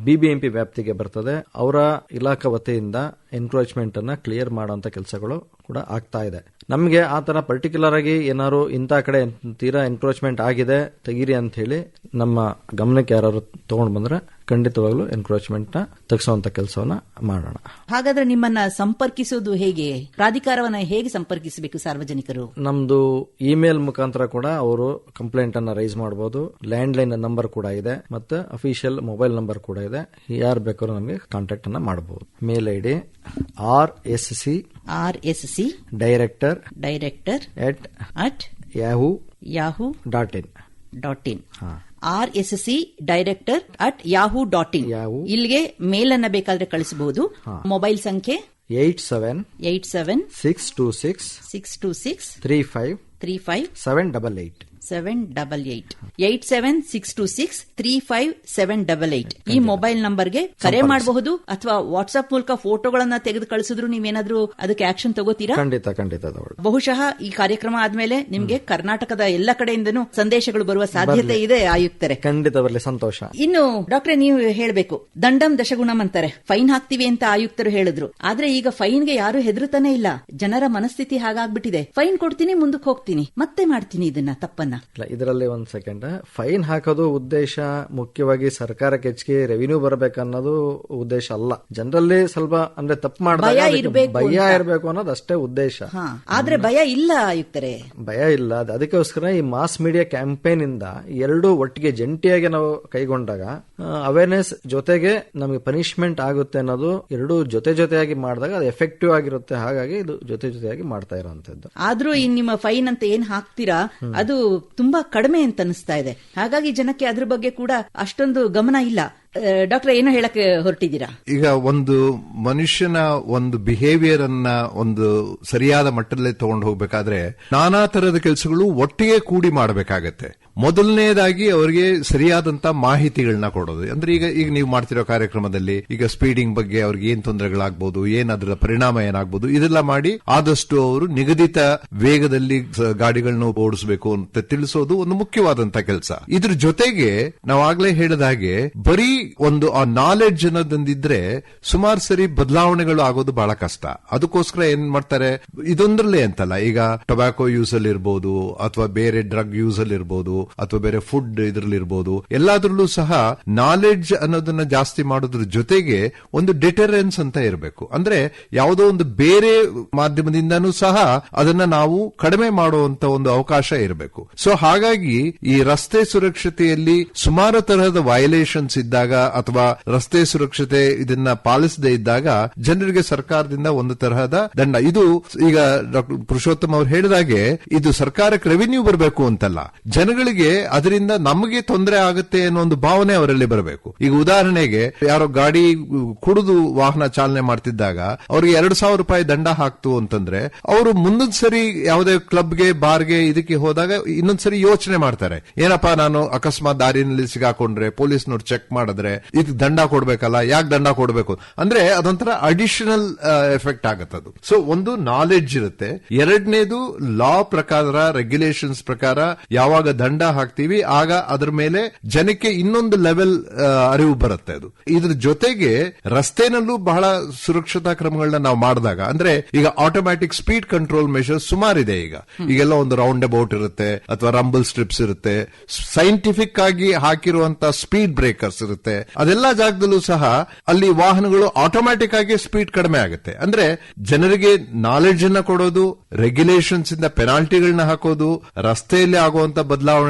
ಬಿಬಿಎಂಪಿ ವ್ಯಾಪ್ತಿಗೆ ಬರ್ತದೆ. ಅವರ ಇಲಾಖಾ ವತಿಯಿಂದ ಎನ್ಕ್ರೋಚ್ಮೆಂಟ್ ಅನ್ನ ಕ್ಲಿಯರ್ ಮಾಡುವಂತ ಕೆಲಸಗಳು ಕೂಡ ಆಗ್ತಾ ಇದೆ. ನಮಗೆ ಆ ತರ ಪರ್ಟಿಕ್ಯುಲರ್ ಆಗಿ ಏನಾದ್ರು ಇಂಥ ಕಡೆ ತೀರಾ ಎನ್ಕ್ರೋಚ್ಮೆಂಟ್ ಆಗಿದೆ, ತೆಗೀರಿ ಅಂತ ಹೇಳಿ ನಮ್ಮ ಗಮನಕ್ಕೆ ಯಾರು ತಗೊಂಡ್ ಬಂದ್ರೆ ಖಂಡಿತವಾಗ್ಲೂ ಎನ್ಕ್ರೋಚ್ಮೆಂಟ್ನ ತಗ್ಸುವಂತ ಕೆಲಸವನ್ನ ಮಾಡೋಣ. ಹಾಗಾದ್ರೆ ನಿಮ್ಮನ್ನ ಸಂಪರ್ಕಿಸೋದು ಹೇಗೆ? ಪ್ರಾಧಿಕಾರವನ್ನ ಹೇಗೆ ಸಂಪರ್ಕಿಸಬೇಕು ಸಾರ್ವಜನಿಕರು? ನಮ್ದು ಇಮೇಲ್ ಮುಖಾಂತರ ಕೂಡ ಅವರು ಕಂಪ್ಲೇಂಟ್ ಅನ್ನ ರೈಸ್ ಮಾಡಬಹುದು ಲ್ಯಾಂಡ್ ಲೈನ್ ನಂಬರ್ ಕೂಡ ಇದೆ. ಮತ್ತೆ ಅಫಿಷಿಯಲ್ ಮೊಬೈಲ್ ನಂಬರ್ ಕೂಡ ಇದೆ. ಯಾರು ಬೇಕಾದ್ರು ನಮಗೆ ಕಾಂಟ್ಯಾಕ್ಟ್ ಅನ್ನ ಮಾಡಬಹುದು mail I D R S C R S C director director at at Yahoo Yahoo dot in. Dot in. R S C director at Yahoo dot in. ಇಲ್ಲಿಗೆ mail ಅನ್ನ ಬೇಕಾದ್ರೆ ಕಳಿಸಬಹುದು. ಮೊಬೈಲ್ ಸಂಖ್ಯೆ eight seven eight seven six two six six two six three five three five seven double eight seven double eight. Eight seven six two six three five seven double eight. ಈ mobile ನಂಬರ್ಗೆ ಕರೆ ಮಾಡಬಹುದು ಅಥವಾ WhatsApp ಮೂಲಕ ಫೋಟೋಗಳನ್ನ ತೆಗೆದು ಕಳಿಸಿದ್ರು ನೀವೇನಾದ್ರೂ ಅದಕ್ಕೆ ಆಕ್ಷನ್ ತಗೋತೀರಾ? ಖಂಡಿತ ಖಂಡಿತ ಬಹುಶಃ ಈ ಕಾರ್ಯಕ್ರಮ ಆದ್ಮೇಲೆ ನಿಮ್ಗೆ ಕರ್ನಾಟಕದ ಎಲ್ಲ ಕಡೆಯಿಂದನೂ ಸಂದೇಶಗಳು ಬರುವ ಸಾಧ್ಯತೆ ಇದೆ ಆಯುಕ್ತರೆ. ಖಂಡಿತ ಬರಲಿ ಸಂತೋಷ. ಇನ್ನು ಡಾಕ್ಟರ್ ನೀವು ಹೇಳಬೇಕು. ದಂಡಂ ದಶಗುಣಂ ಅಂತಾರೆ. ಫೈನ್ ಹಾಕ್ತಿವಿ ಅಂತ ಆಯುಕ್ತರು ಹೇಳಿದ್ರು. ಆದ್ರೆ ಈಗ ಫೈನ್ಗೆ ಯಾರು ಹೆದರುತ್ತಾನೆ ಇಲ್ಲ. ಜನರ ಮನಸ್ಥಿತಿ ಹಾಗಾಗ್ಬಿಟ್ಟಿದೆ. ಫೈನ್ ಕೊಡ್ತೀನಿ ಮುಂದಕ್ಕೆ ಹೋಗ್ತೀನಿ. ಮತ್ತೆ ಮಾಡ್ತೀನಿ ಇದನ್ನ ತಪ್ಪನ್ನ. ಇಲ್ಲ ಇದರಲ್ಲಿ ಒಂದ್ ಸೆಕೆಂಡ್ ಫೈನ್ ಹಾಕೋದು ಉದ್ದೇಶ ಮುಖ್ಯವಾಗಿ ಸರ್ಕಾರಕ್ಕೆ ಹೆಚ್ಚಿಗೆ ರೆವಿನ್ಯೂ ಬರಬೇಕನ್ನೋದು ಉದ್ದೇಶ ಅಲ್ಲ. ಜನರಲ್ಲಿ ಸ್ವಲ್ಪ ಅಂದ್ರೆ ತಪ್ಪು ಮಾಡಿದಾಗ ಭಯ ಇರಬೇಕು ಅನ್ನೋದು ಅಷ್ಟೇ ಉದ್ದೇಶ. ಆದ್ರೆ ಭಯ ಇಲ್ಲ ಆಯುಕ್ತರೆ. ಭಯ ಇಲ್ಲ. ಅದ್- ಅದಕ್ಕೋಸ್ಕರ ಈ ಮಾಸ್ ಮೀಡಿಯಾ ಕ್ಯಾಂಪೇನ್ ಇಂದ ಎರಡು ಒಟ್ಟಿಗೆ ಜಂಟಿಯಾಗಿ ನಾವು ಕೈಗೊಂಡಾಗ ಅವೇರ್ನೆಸ್ ಜೊತೆಗೆ ನಮಗೆ ಪನಿಷ್ಮೆಂಟ್ ಆಗುತ್ತೆ ಅನ್ನೋದು ಎರಡು ಜೊತೆ ಜೊತೆಯಾಗಿ ಮಾಡಿದಾಗ ಅದು ಎಫೆಕ್ಟಿವ್ ಆಗಿರುತ್ತೆ. ಹಾಗಾಗಿ ಇದು ಜೊತೆ ಜೊತೆಯಾಗಿ ಮಾಡ್ತಾ ಇರುವಂತದ್ದು. ಆದ್ರೂ ಈ ನಿಮ್ಮ ಫೈನ್ ಅಂತ ಏನ್ ಹಾಕ್ತೀರಾ ಅದು ತುಂಬಾ ಕಡಿಮೆ ಅಂತ ಅನಿಸ್ತಾ ಇದೆ. ಹಾಗಾಗಿ ಜನಕ್ಕೆ ಅದ್ರ ಬಗ್ಗೆ ಕೂಡ ಅಷ್ಟೊಂದು ಗಮನ ಇಲ್ಲ. ಡಾಕ್ಟರ್, ಏನು ಹೇಳಕ್ಕೆ ಹೊರಟಿದ್ದೀರಾ? ಈಗ ಒಂದು ಮನುಷ್ಯನ ಒಂದು ಬಿಹೇವಿಯರ್ ಅನ್ನ ಒಂದು ಸರಿಯಾದ ಮಟ್ಟದಲ್ಲಿ ತಗೊಂಡು ಹೋಗ್ಬೇಕಾದ್ರೆ ನಾನಾ ತರದ ಕೆಲಸಗಳು ಒಟ್ಟಿಗೆ ಕೂಡಿ ಮಾಡಬೇಕಾಗತ್ತೆ. ಮೊದಲನೇದಾಗಿ ಅವರಿಗೆ ಸರಿಯಾದಂತ ಮಾಹಿತಿಗಳನ್ನ ಕೊಡೋದು. ಅಂದ್ರೆ ಈಗ ಈಗ ನೀವು ಮಾಡ್ತಿರೋ ಕಾರ್ಯಕ್ರಮದಲ್ಲಿ ಈಗ ಸ್ಪೀಡಿಂಗ್ ಬಗ್ಗೆ ಅವ್ರಿಗೆ ಏನ್ ತೊಂದರೆಗಳಾಗಬಹುದು ಏನ್ ಪರಿಣಾಮ ಏನಾಗಬಹುದು ಇದೆಲ್ಲ ಮಾಡಿ ಆದಷ್ಟು ಅವರು ನಿಗದಿತ ವೇಗದಲ್ಲಿ ಗಾಡಿಗಳನ್ನ ಓಡಿಸಬೇಕು ಅಂತ ತಿಳಿಸೋದು ಒಂದು ಮುಖ್ಯವಾದಂತ ಕೆಲಸ. ಇದ್ರ ಜೊತೆಗೆ ನಾವು ಆಗ್ಲೇ ಹೇಳಿದ ಹಾಗೆ ಬರೀ ಒಂದು ಆ ನಾಲೆಡ್ಜ್ ಅನ್ನೋದೊಂದಿದ್ರೆ ಸುಮಾರು ಸರಿ ಬದಲಾವಣೆಗಳು ಆಗೋದು ಬಹಳ ಕಷ್ಟ. ಅದಕ್ಕೋಸ್ಕರ ಏನ್ ಮಾಡ್ತಾರೆ, ಇದೊಂದ್ರಲ್ಲೇ ಅಂತಲ್ಲ, ಈಗ ಟೊಬ್ಯಾಕೋ ಯೂಸ್ ಅಲ್ಲಿ ಇರ್ಬೋದು ಅಥವಾ ಬೇರೆ ಡ್ರಗ್ ಯೂಸ್ ಅಲ್ಲಿ ಇರ್ಬೋದು ಅಥವಾ ಬೇರೆ ಫುಡ್ ಇದರಲ್ಲಿ ಇರ್ಬೋದು, ಎಲ್ಲಾದ್ರಲ್ಲೂ ಸಹ ನಾಲೆಡ್ಜ್ ಅನ್ನೋದನ್ನ ಜಾಸ್ತಿ ಮಾಡೋದ್ರ ಜೊತೆಗೆ ಒಂದು ಡಿಟರೆನ್ಸ್ ಅಂತ ಇರಬೇಕು. ಅಂದ್ರೆ ಯಾವುದೋ ಒಂದು ಬೇರೆ ಮಾಧ್ಯಮದಿಂದನೂ ಸಹ ಅದನ್ನ ನಾವು ಕಡಿಮೆ ಮಾಡುವಂತ ಒಂದು ಅವಕಾಶ ಇರಬೇಕು. ಸೊ ಹಾಗಾಗಿ ಈ ರಸ್ತೆ ಸುರಕ್ಷತೆಯಲ್ಲಿ ಸುಮಾರು ತರಹದ ವಯಲೇಷನ್ಸ್ ಇದ್ದಾಗ ಅಥವಾ ರಸ್ತೆ ಸುರಕ್ಷತೆ ಇದನ್ನ ಪಾಲಿಸದೇ ಇದ್ದಾಗ ಜನರಿಗೆ ಸರ್ಕಾರದಿಂದ ಒಂದು ತರಹದ ದಂಡ. ಇದು ಈಗ ಡಾಕ್ಟರ್ ಪುರುಷೋತ್ತಮ್ ಅವರು ಹೇಳಿದಾಗೆ, ಇದು ಸರ್ಕಾರಕ್ಕೆ ರೆವಿನ್ಯೂ ಬರಬೇಕು ಅಂತಲ್ಲ. ಜನಗಳಿಗೆ ಅದರಿಂದ ನಮಗೆ ತೊಂದರೆ ಆಗುತ್ತೆ ಅನ್ನೋ ಒಂದು ಭಾವನೆ ಅವರಲ್ಲಿ ಬರಬೇಕು. ಈಗ ಉದಾಹರಣೆಗೆ, ಯಾರೋ ಗಾಡಿ ಕುಡಿದು ವಾಹನ ಚಾಲನೆ ಮಾಡ್ತಿದ್ದಾಗ ಅವ್ರಿಗೆ ಎರಡು ಸಾವಿರ ರೂಪಾಯಿ ದಂಡ ಹಾಕ್ತು ಅಂತಂದ್ರೆ, ಅವರು ಮುಂದಿನ ಸರಿ ಯಾವುದೇ ಕ್ಲಬ್ಗೆ, ಬಾರ್ಗೆ ಇದಕ್ಕೆ ಹೋದಾಗ ಇನ್ನೊಂದ್ಸರಿ ಯೋಚನೆ ಮಾಡ್ತಾರೆ. ಏನಪ್ಪಾ ನಾನು ಅಕಸ್ಮಾತ್ ದಾರಿನಲ್ಲಿ ಸಿಗಾಕೊಂಡ್ರೆ, ಪೊಲೀಸ್ನವ್ರು ಚೆಕ್ ಮಾಡಿದ್ರೆ, ಇದಕ್ಕೆ ದಂಡ ಕೊಡ್ಬೇಕಲ್ಲ, ಯಾಕೆ ದಂಡ ಕೊಡ್ಬೇಕು ಅಂದ್ರೆ ಅದೊಂಥರ ಅಡಿಷನಲ್ ಎಫೆಕ್ಟ್ ಆಗತ್ತದು. ಸೊ ಒಂದು ನಾಲೆಡ್ಜ್ ಇರುತ್ತೆ. ಎರಡನೇದು ಲಾ ಪ್ರಕಾರ ರೆಗ್ಯುಲೇಷನ್ಸ್ ಪ್ರಕಾರ ಯಾವಾಗ ದಂಡ ಹಾಕ್ತೀವಿ, ಆಗ ಅದ್ರ ಮೇಲೆ ಜನಕ್ಕೆ ಇನ್ನೊಂದು ಲೆವೆಲ್ ಅರಿವು ಬರುತ್ತೆ ಅದು. ಇದ್ರ ಜೊತೆಗೆ ರಸ್ತೆನಲ್ಲೂ ಬಹಳ ಸುರಕ್ಷತಾ ಕ್ರಮಗಳನ್ನ ನಾವು ಮಾಡಿದಾಗ, ಅಂದ್ರೆ ಈಗ ಆಟೋಮ್ಯಾಟಿಕ್ ಸ್ಪೀಡ್ ಕಂಟ್ರೋಲ್ ಮೆಷರ್ ಸುಮಾರಿದೆ ಈಗ. ಈಗೆಲ್ಲ ಒಂದು ರೌಂಡ್ ಅಬೌಟ್ ಇರುತ್ತೆ, ಅಥವಾ ರಂಬಲ್ ಸ್ಟ್ರಿಪ್ಸ್ ಇರುತ್ತೆ. ಸೈಂಟಿಫಿಕ್ ಆಗಿ ಹಾಕಿರುವಂತ ಸ್ಪೀಡ್ ಬ್ರೇಕರ್ಸ್ ಇರುತ್ತೆ. ಅದೆಲ್ಲ ಜಾಗದಲ್ಲೂ ಸಹ ಅಲ್ಲಿ ವಾಹನಗಳು ಆಟೋಮ್ಯಾಟಿಕ್ ಆಗಿ ಸ್ಪೀಡ್ ಕಡಿಮೆ ಆಗುತ್ತೆ. ಅಂದ್ರೆ ಜನರಿಗೆ ನಾಲೆಡ್ಜ್ ಅನ್ನ ಕೊಡೋದು ರೆಗ್ಯುಲೇಷನ್ಸ್ ಇಂದ ಪೆನಾಲ್ಟಿಗಳನ್ನ ಹಾಕೋದು, ರಸ್ತೆಯಲ್ಲಿ ಆಗುವಂತ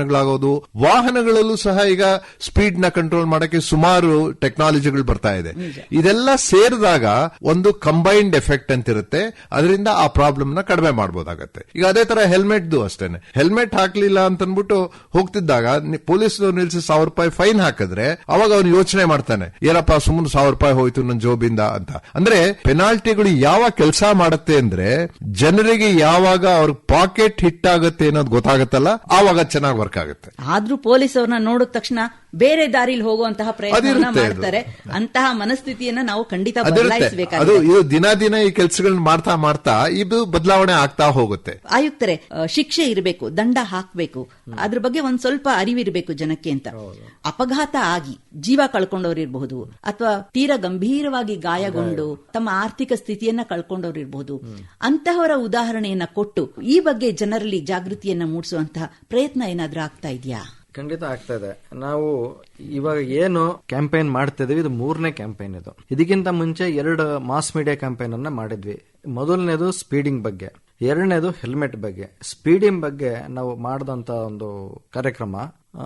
ಬದಲಾವಣೆಗಳಾಗೋದು ವಾಹನಗಳಲ್ಲೂ ಸಹ ಈಗ ಸ್ಪೀಡ್ನ ಕಂಟ್ರೋಲ್ ಮಾಡಕ್ಕೆ ಸುಮಾರು ಟೆಕ್ನಾಲಜಿಗಳು ಬರ್ತಾ ಇದೆ. ಇದೆಲ್ಲ ಸೇರಿದಾಗ ಒಂದು ಕಂಬೈನ್ಡ್ ಎಫೆಕ್ಟ್ ಅಂತ ಇರುತ್ತೆ ಅದರಿಂದ ಆ ಪ್ರಾಬ್ಲಮ್ನ ಕಡಿಮೆ ಮಾಡಬಹುದಾಗತ್ತೆ ಈಗ ಅದೇ ತರ ಹೆಲ್ಮೆಟ್ ಅಷ್ಟೇನೆ. ಹೆಲ್ಮೆಟ್ ಹಾಕ್ಲಿಲ್ಲ ಅಂತ ಅನ್ಬಿಟ್ಟು ಹೋಗ್ತಿದ್ದಾಗ ಪೊಲೀಸ್ ನಿಲ್ಸಿ ಸಾವಿರ ರೂಪಾಯಿ ಫೈನ್ ಹಾಕಿದ್ರೆ ಅವಾಗ ಅವನು ಯೋಚನೆ ಮಾಡ್ತಾನೆ ಏನಪ್ಪ ಸುಮ್ಮನೆ ಸಾವಿರ ರೂಪಾಯಿ ಹೋಯ್ತು ನನ್ನ ಜೋಬಿಂದ ಅಂತ. ಅಂದ್ರೆ ಪೆನಾಲ್ಟಿಗಳು ಯಾವ ಕೆಲಸ ಮಾಡುತ್ತೆ ಅಂದ್ರೆ ಜನರಿಗೆ ಯಾವಾಗ ಅವ್ರ ಪಾಕೆಟ್ ಹಿಟ್ ಆಗುತ್ತೆ ಅನ್ನೋದು ಗೊತ್ತಾಗತ್ತಲ್ಲ ಆವಾಗ ಚೆನ್ನಾಗಿ ವರ್ಕ್ ಆಗುತ್ತೆ ಆದ್ರೂ ಪೊಲೀಸ್ ಅವ್ರನ್ನ ನೋಡಿದ ತಕ್ಷಣ ಬೇರೆ ದಾರಿಲಿ ಹೋಗುವಂತಹ ಪ್ರಯತ್ನ ಮಾಡ್ತಾರೆ. ಅಂತಹ ಮನಸ್ಥಿತಿಯನ್ನ ನಾವು ಖಂಡಿತ ಅದು ಇದು ದಿನ ದಿನ ಈ ಕೆಲಸಗಳನ್ನ ಮಾಡ್ತಾ ಮಾಡ್ತಾ ಇದು ಬದಲಾವಣೆ ಆಗ್ತಾ ಹೋಗುತ್ತೆ. ಆಯುಕ್ತರೆ ಶಿಕ್ಷೆ ಇರಬೇಕು ದಂಡ ಹಾಕಬೇಕು. ಅದ್ರ ಬಗ್ಗೆ ಒಂದ್ ಸ್ವಲ್ಪ ಅರಿವಿರಬೇಕು ಜನಕ್ಕೆ ಅಂತ. ಅಪಘಾತ ಆಗಿ ಜೀವ ಕಳ್ಕೊಂಡವ್ರು ಇರಬಹುದು ಅಥವಾ ತೀರಾ ಗಂಭೀರವಾಗಿ ಗಾಯಗೊಂಡು ತಮ್ಮ ಆರ್ಥಿಕ ಸ್ಥಿತಿಯನ್ನ ಕಳ್ಕೊಂಡವ್ರು ಇರಬಹುದು ಅಂತಹವರ ಉದಾಹರಣೆಯನ್ನ ಕೊಟ್ಟು ಈ ಬಗ್ಗೆ ಜನರಲ್ಲಿ ಜಾಗೃತಿಯನ್ನ ಮೂಡಿಸುವಂತಹ ಪ್ರಯತ್ನ ಏನಾದ್ರೂ ಆಗ್ತಾ ಇದೆಯಾ? ಖಂಡಿತ ಆಗ್ತಾ ಇದೆ. ನಾವು ಇವಾಗ ಏನು ಕ್ಯಾಂಪೇನ್ ಮಾಡ್ತಾ ಇದೀವಿ ಇದು ಮೂರನೇ ಕ್ಯಾಂಪೇನ್ ಇದು. ಇದಕ್ಕಿಂತ ಮುಂಚೆ ಎರಡು ಮಾಸ್ ಮೀಡಿಯಾ ಕ್ಯಾಂಪೇನ್ ಅನ್ನ ಮಾಡಿದ್ವಿ. ಮೊದಲನೇದು ಸ್ಪೀಡಿಂಗ್ ಬಗ್ಗೆ, ಎರಡನೇದು ಹೆಲ್ಮೆಟ್ ಬಗ್ಗೆ. ಸ್ಪೀಡಿಂಗ್ ಬಗ್ಗೆ ನಾವು ಮಾಡಿದಂತ ಒಂದು ಕಾರ್ಯಕ್ರಮ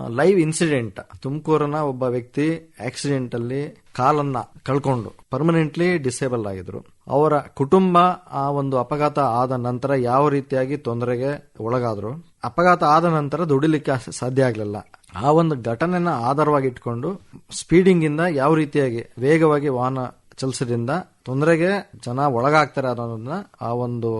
ಲೈವ್ ಇನ್ಸಿಡೆಂಟ್. ತುಮಕೂರನ ಒಬ್ಬ ವ್ಯಕ್ತಿ ಆಕ್ಸಿಡೆಂಟ್ ಅಲ್ಲಿ ಕಾಲನ್ನ ಕಳ್ಕೊಂಡು ಪರ್ಮನೆಂಟ್ಲಿ ಡಿಸೇಬಲ್ ಆಗಿದ್ರು. ಅವರ ಕುಟುಂಬ ಆ ಒಂದು ಅಪಘಾತ ಆದ ನಂತರ ಯಾವ ರೀತಿಯಾಗಿ ತೊಂದರೆಗೆ ಒಳಗಾದ್ರು? ಅಪಘಾತ ಆದ ನಂತರ ದುಡಿಲಿಕ್ಕೆ ಸಾಧ್ಯ ಆಗಲಿಲ್ಲ. ಆ ಒಂದು ಘಟನೆನ ಆಧಾರವಾಗಿ ಇಟ್ಕೊಂಡು ಸ್ಪೀಡಿಂಗ್ ಇಂದ ಯಾವ ರೀತಿಯಾಗಿ ವೇಗವಾಗಿ ವಾಹನ ಚಲಿಸೋದ್ರಿಂದ ತೊಂದರೆಗೆ ಜನ ಒಳಗಾಗ್ತಾರೆ ಅನ್ನೋದನ್ನ ಆ ಒಂದು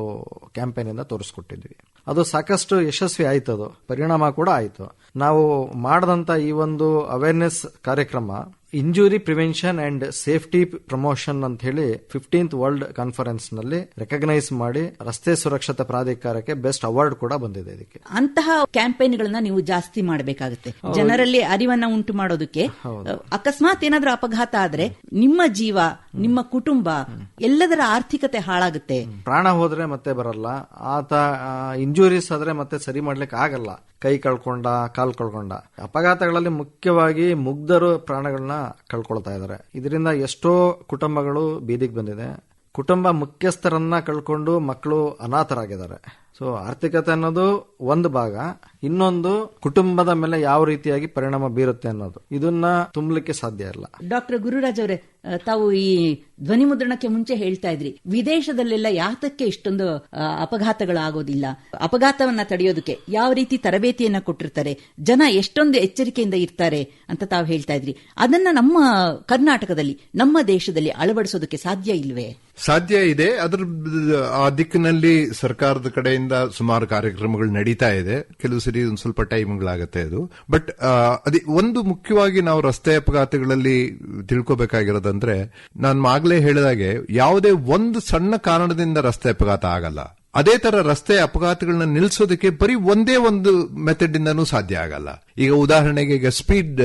ಕ್ಯಾಂಪೇನ್ ಇಂದ ತೋರಿಸ್ಕೊಟ್ಟಿದ್ವಿ. ಅದು ಸಾಕಷ್ಟು ಯಶಸ್ವಿ ಆಯ್ತು ಅದು ಪರಿಣಾಮ ಕೂಡ ಆಯಿತು. ನಾವು ಮಾಡದಂತ ಈ ಒಂದು ಅವೇರ್ನೆಸ್ ಕಾರ್ಯಕ್ರಮ injury prevention and safety promotion ಅಂತ ಹೇಳಿ ಫಿಫ್ಟೀನ್ತ್ ವರ್ಲ್ಡ್ ಕಾನ್ಫರೆನ್ಸ್ನಲ್ಲಿ ರೆಕಗ್ನೈಸ್ ಮಾಡಿ ರಸ್ತೆ ಸುರಕ್ಷತಾ ಪ್ರಾಧಿಕಾರಕ್ಕೆ ಬೆಸ್ಟ್ ಅವಾರ್ಡ್ ಕೂಡ ಬಂದಿದೆ ಇದಕ್ಕೆ. ಅಂತಹ ಕ್ಯಾಂಪೇನ್ ಗಳನ್ನ ನೀವು ಜಾಸ್ತಿ ಮಾಡಬೇಕಾಗುತ್ತೆ. ಜನರಲ್ಲಿ ಅರಿವನ್ನ ಉಂಟು ಮಾಡೋದಕ್ಕೆ ಅಕಸ್ಮಾತ್ ಏನಾದ್ರೂ ಅಪಘಾತ ಆದ್ರೆ ನಿಮ್ಮ ಜೀವ ನಿಮ್ಮ ಕುಟುಂಬ ಎಲ್ಲದರ ಆರ್ಥಿಕತೆ ಹಾಳಾಗುತ್ತೆ. ಪ್ರಾಣ ಹೋದ್ರೆ ಮತ್ತೆ ಬರಲ್ಲ ಆತ ಇಂಜುರೀಸ್ ಆದ್ರೆ ಮತ್ತೆ ಸರಿ ಮಾಡ್ಲಿಕ್ಕೆ ಆಗಲ್ಲ. ಕೈ ಕಳ್ಕೊಂಡ, ಕಾಲು ಕಳ್ಕೊಂಡ. ಅಪಘಾತಗಳಲ್ಲಿ ಮುಖ್ಯವಾಗಿ ಮುಗ್ಧರು ಪ್ರಾಣಗಳನ್ನ ಕಳ್ಕೊಳ್ತಾ ಇದ್ದಾರೆ. ಇದರಿಂದ ಎಷ್ಟೋ ಕುಟುಂಬಗಳು ಬೀದಿಗೆ ಬಂದಿದೆ. ಕುಟುಂಬ ಮುಖ್ಯಸ್ಥರನ್ನ ಕಳ್ಕೊಂಡು ಮಕ್ಕಳು ಅನಾಥರಾಗಿದ್ದಾರೆ. ಸೊ ಆರ್ಥಿಕತೆ ಅನ್ನೋದು ಒಂದು ಭಾಗ ಇನ್ನೊಂದು ಕುಟುಂಬದ ಮೇಲೆ ಯಾವ ರೀತಿಯಾಗಿ ಪರಿಣಾಮ ಬೀರುತ್ತೆ ಅನ್ನೋದು. ಇದನ್ನ ತುಂಬಲಿಕ್ಕೆ ಸಾಧ್ಯ ಇಲ್ಲ. ಡಾಕ್ಟರ್ ಗುರುರಾಜ್ ಅವರೇ ತಾವು ಈ ಧ್ವನಿ ಮುದ್ರಣಕ್ಕೆ ಮುಂಚೆ ಹೇಳ್ತಾ ಇದ್ರಿ. ವಿದೇಶದಲ್ಲೆಲ್ಲ ಯಾತಕ್ಕೆ ಇಷ್ಟೊಂದು ಅಪಘಾತಗಳು ಆಗೋದಿಲ್ಲ. ಅಪಘಾತವನ್ನ ತಡೆಯೋದಕ್ಕೆ ಯಾವ ರೀತಿ ತರಬೇತಿಯನ್ನ ಕೊಟ್ಟಿರ್ತಾರೆ? ಜನ ಎಷ್ಟೊಂದು ಎಚ್ಚರಿಕೆಯಿಂದ ಇರ್ತಾರೆ ಅಂತ ತಾವು ಹೇಳ್ತಾ ಇದ್ರಿ. ಅದನ್ನ ನಮ್ಮ ಕರ್ನಾಟಕದಲ್ಲಿ ನಮ್ಮ ದೇಶದಲ್ಲಿ ಅಳವಡಿಸೋದಕ್ಕೆ ಸಾಧ್ಯ ಇಲ್ವೇ? ಸಾಧ್ಯ ಇದೆ. ಅದ್ರ ಆ ದಿಕ್ಕಿನಲ್ಲಿ ಸರ್ಕಾರದ ಕಡೆಯಿಂದ ಸುಮಾರು ಕಾರ್ಯಕ್ರಮಗಳು ನಡೀತಾ ಇದೆ. ಕೆಲವು ಸರಿ ಒಂದು ಸ್ವಲ್ಪ ಟೈಮ್ಗಳಾಗತ್ತೆ ಅದು. ಬಟ್ ಅದೇ ಒಂದು ಮುಖ್ಯವಾಗಿ ನಾವು ರಸ್ತೆ ಅಪಘಾತಗಳಲ್ಲಿ ತಿಳ್ಕೊಬೇಕಾಗಿರೋದಂದ್ರೆ, ನಾನು ಆಗ್ಲೇ ಹೇಳಿದಾಗೆ ಯಾವುದೇ ಒಂದು ಸಣ್ಣ ಕಾರಣದಿಂದ ರಸ್ತೆ ಅಪಘಾತ ಆಗಲ್ಲ. ಅದೇ ತರ ರಸ್ತೆ ಅಪಘಾತಗಳನ್ನ ನಿಲ್ಲಿಸೋದಕ್ಕೆ ಬರೀ ಒಂದೇ ಒಂದು ಮೆಥಡ್ ಇಂದನೂ ಸಾಧ್ಯ ಆಗಲ್ಲ. ಈಗ ಉದಾಹರಣೆಗೆ ಈಗ ಸ್ಪೀಡ್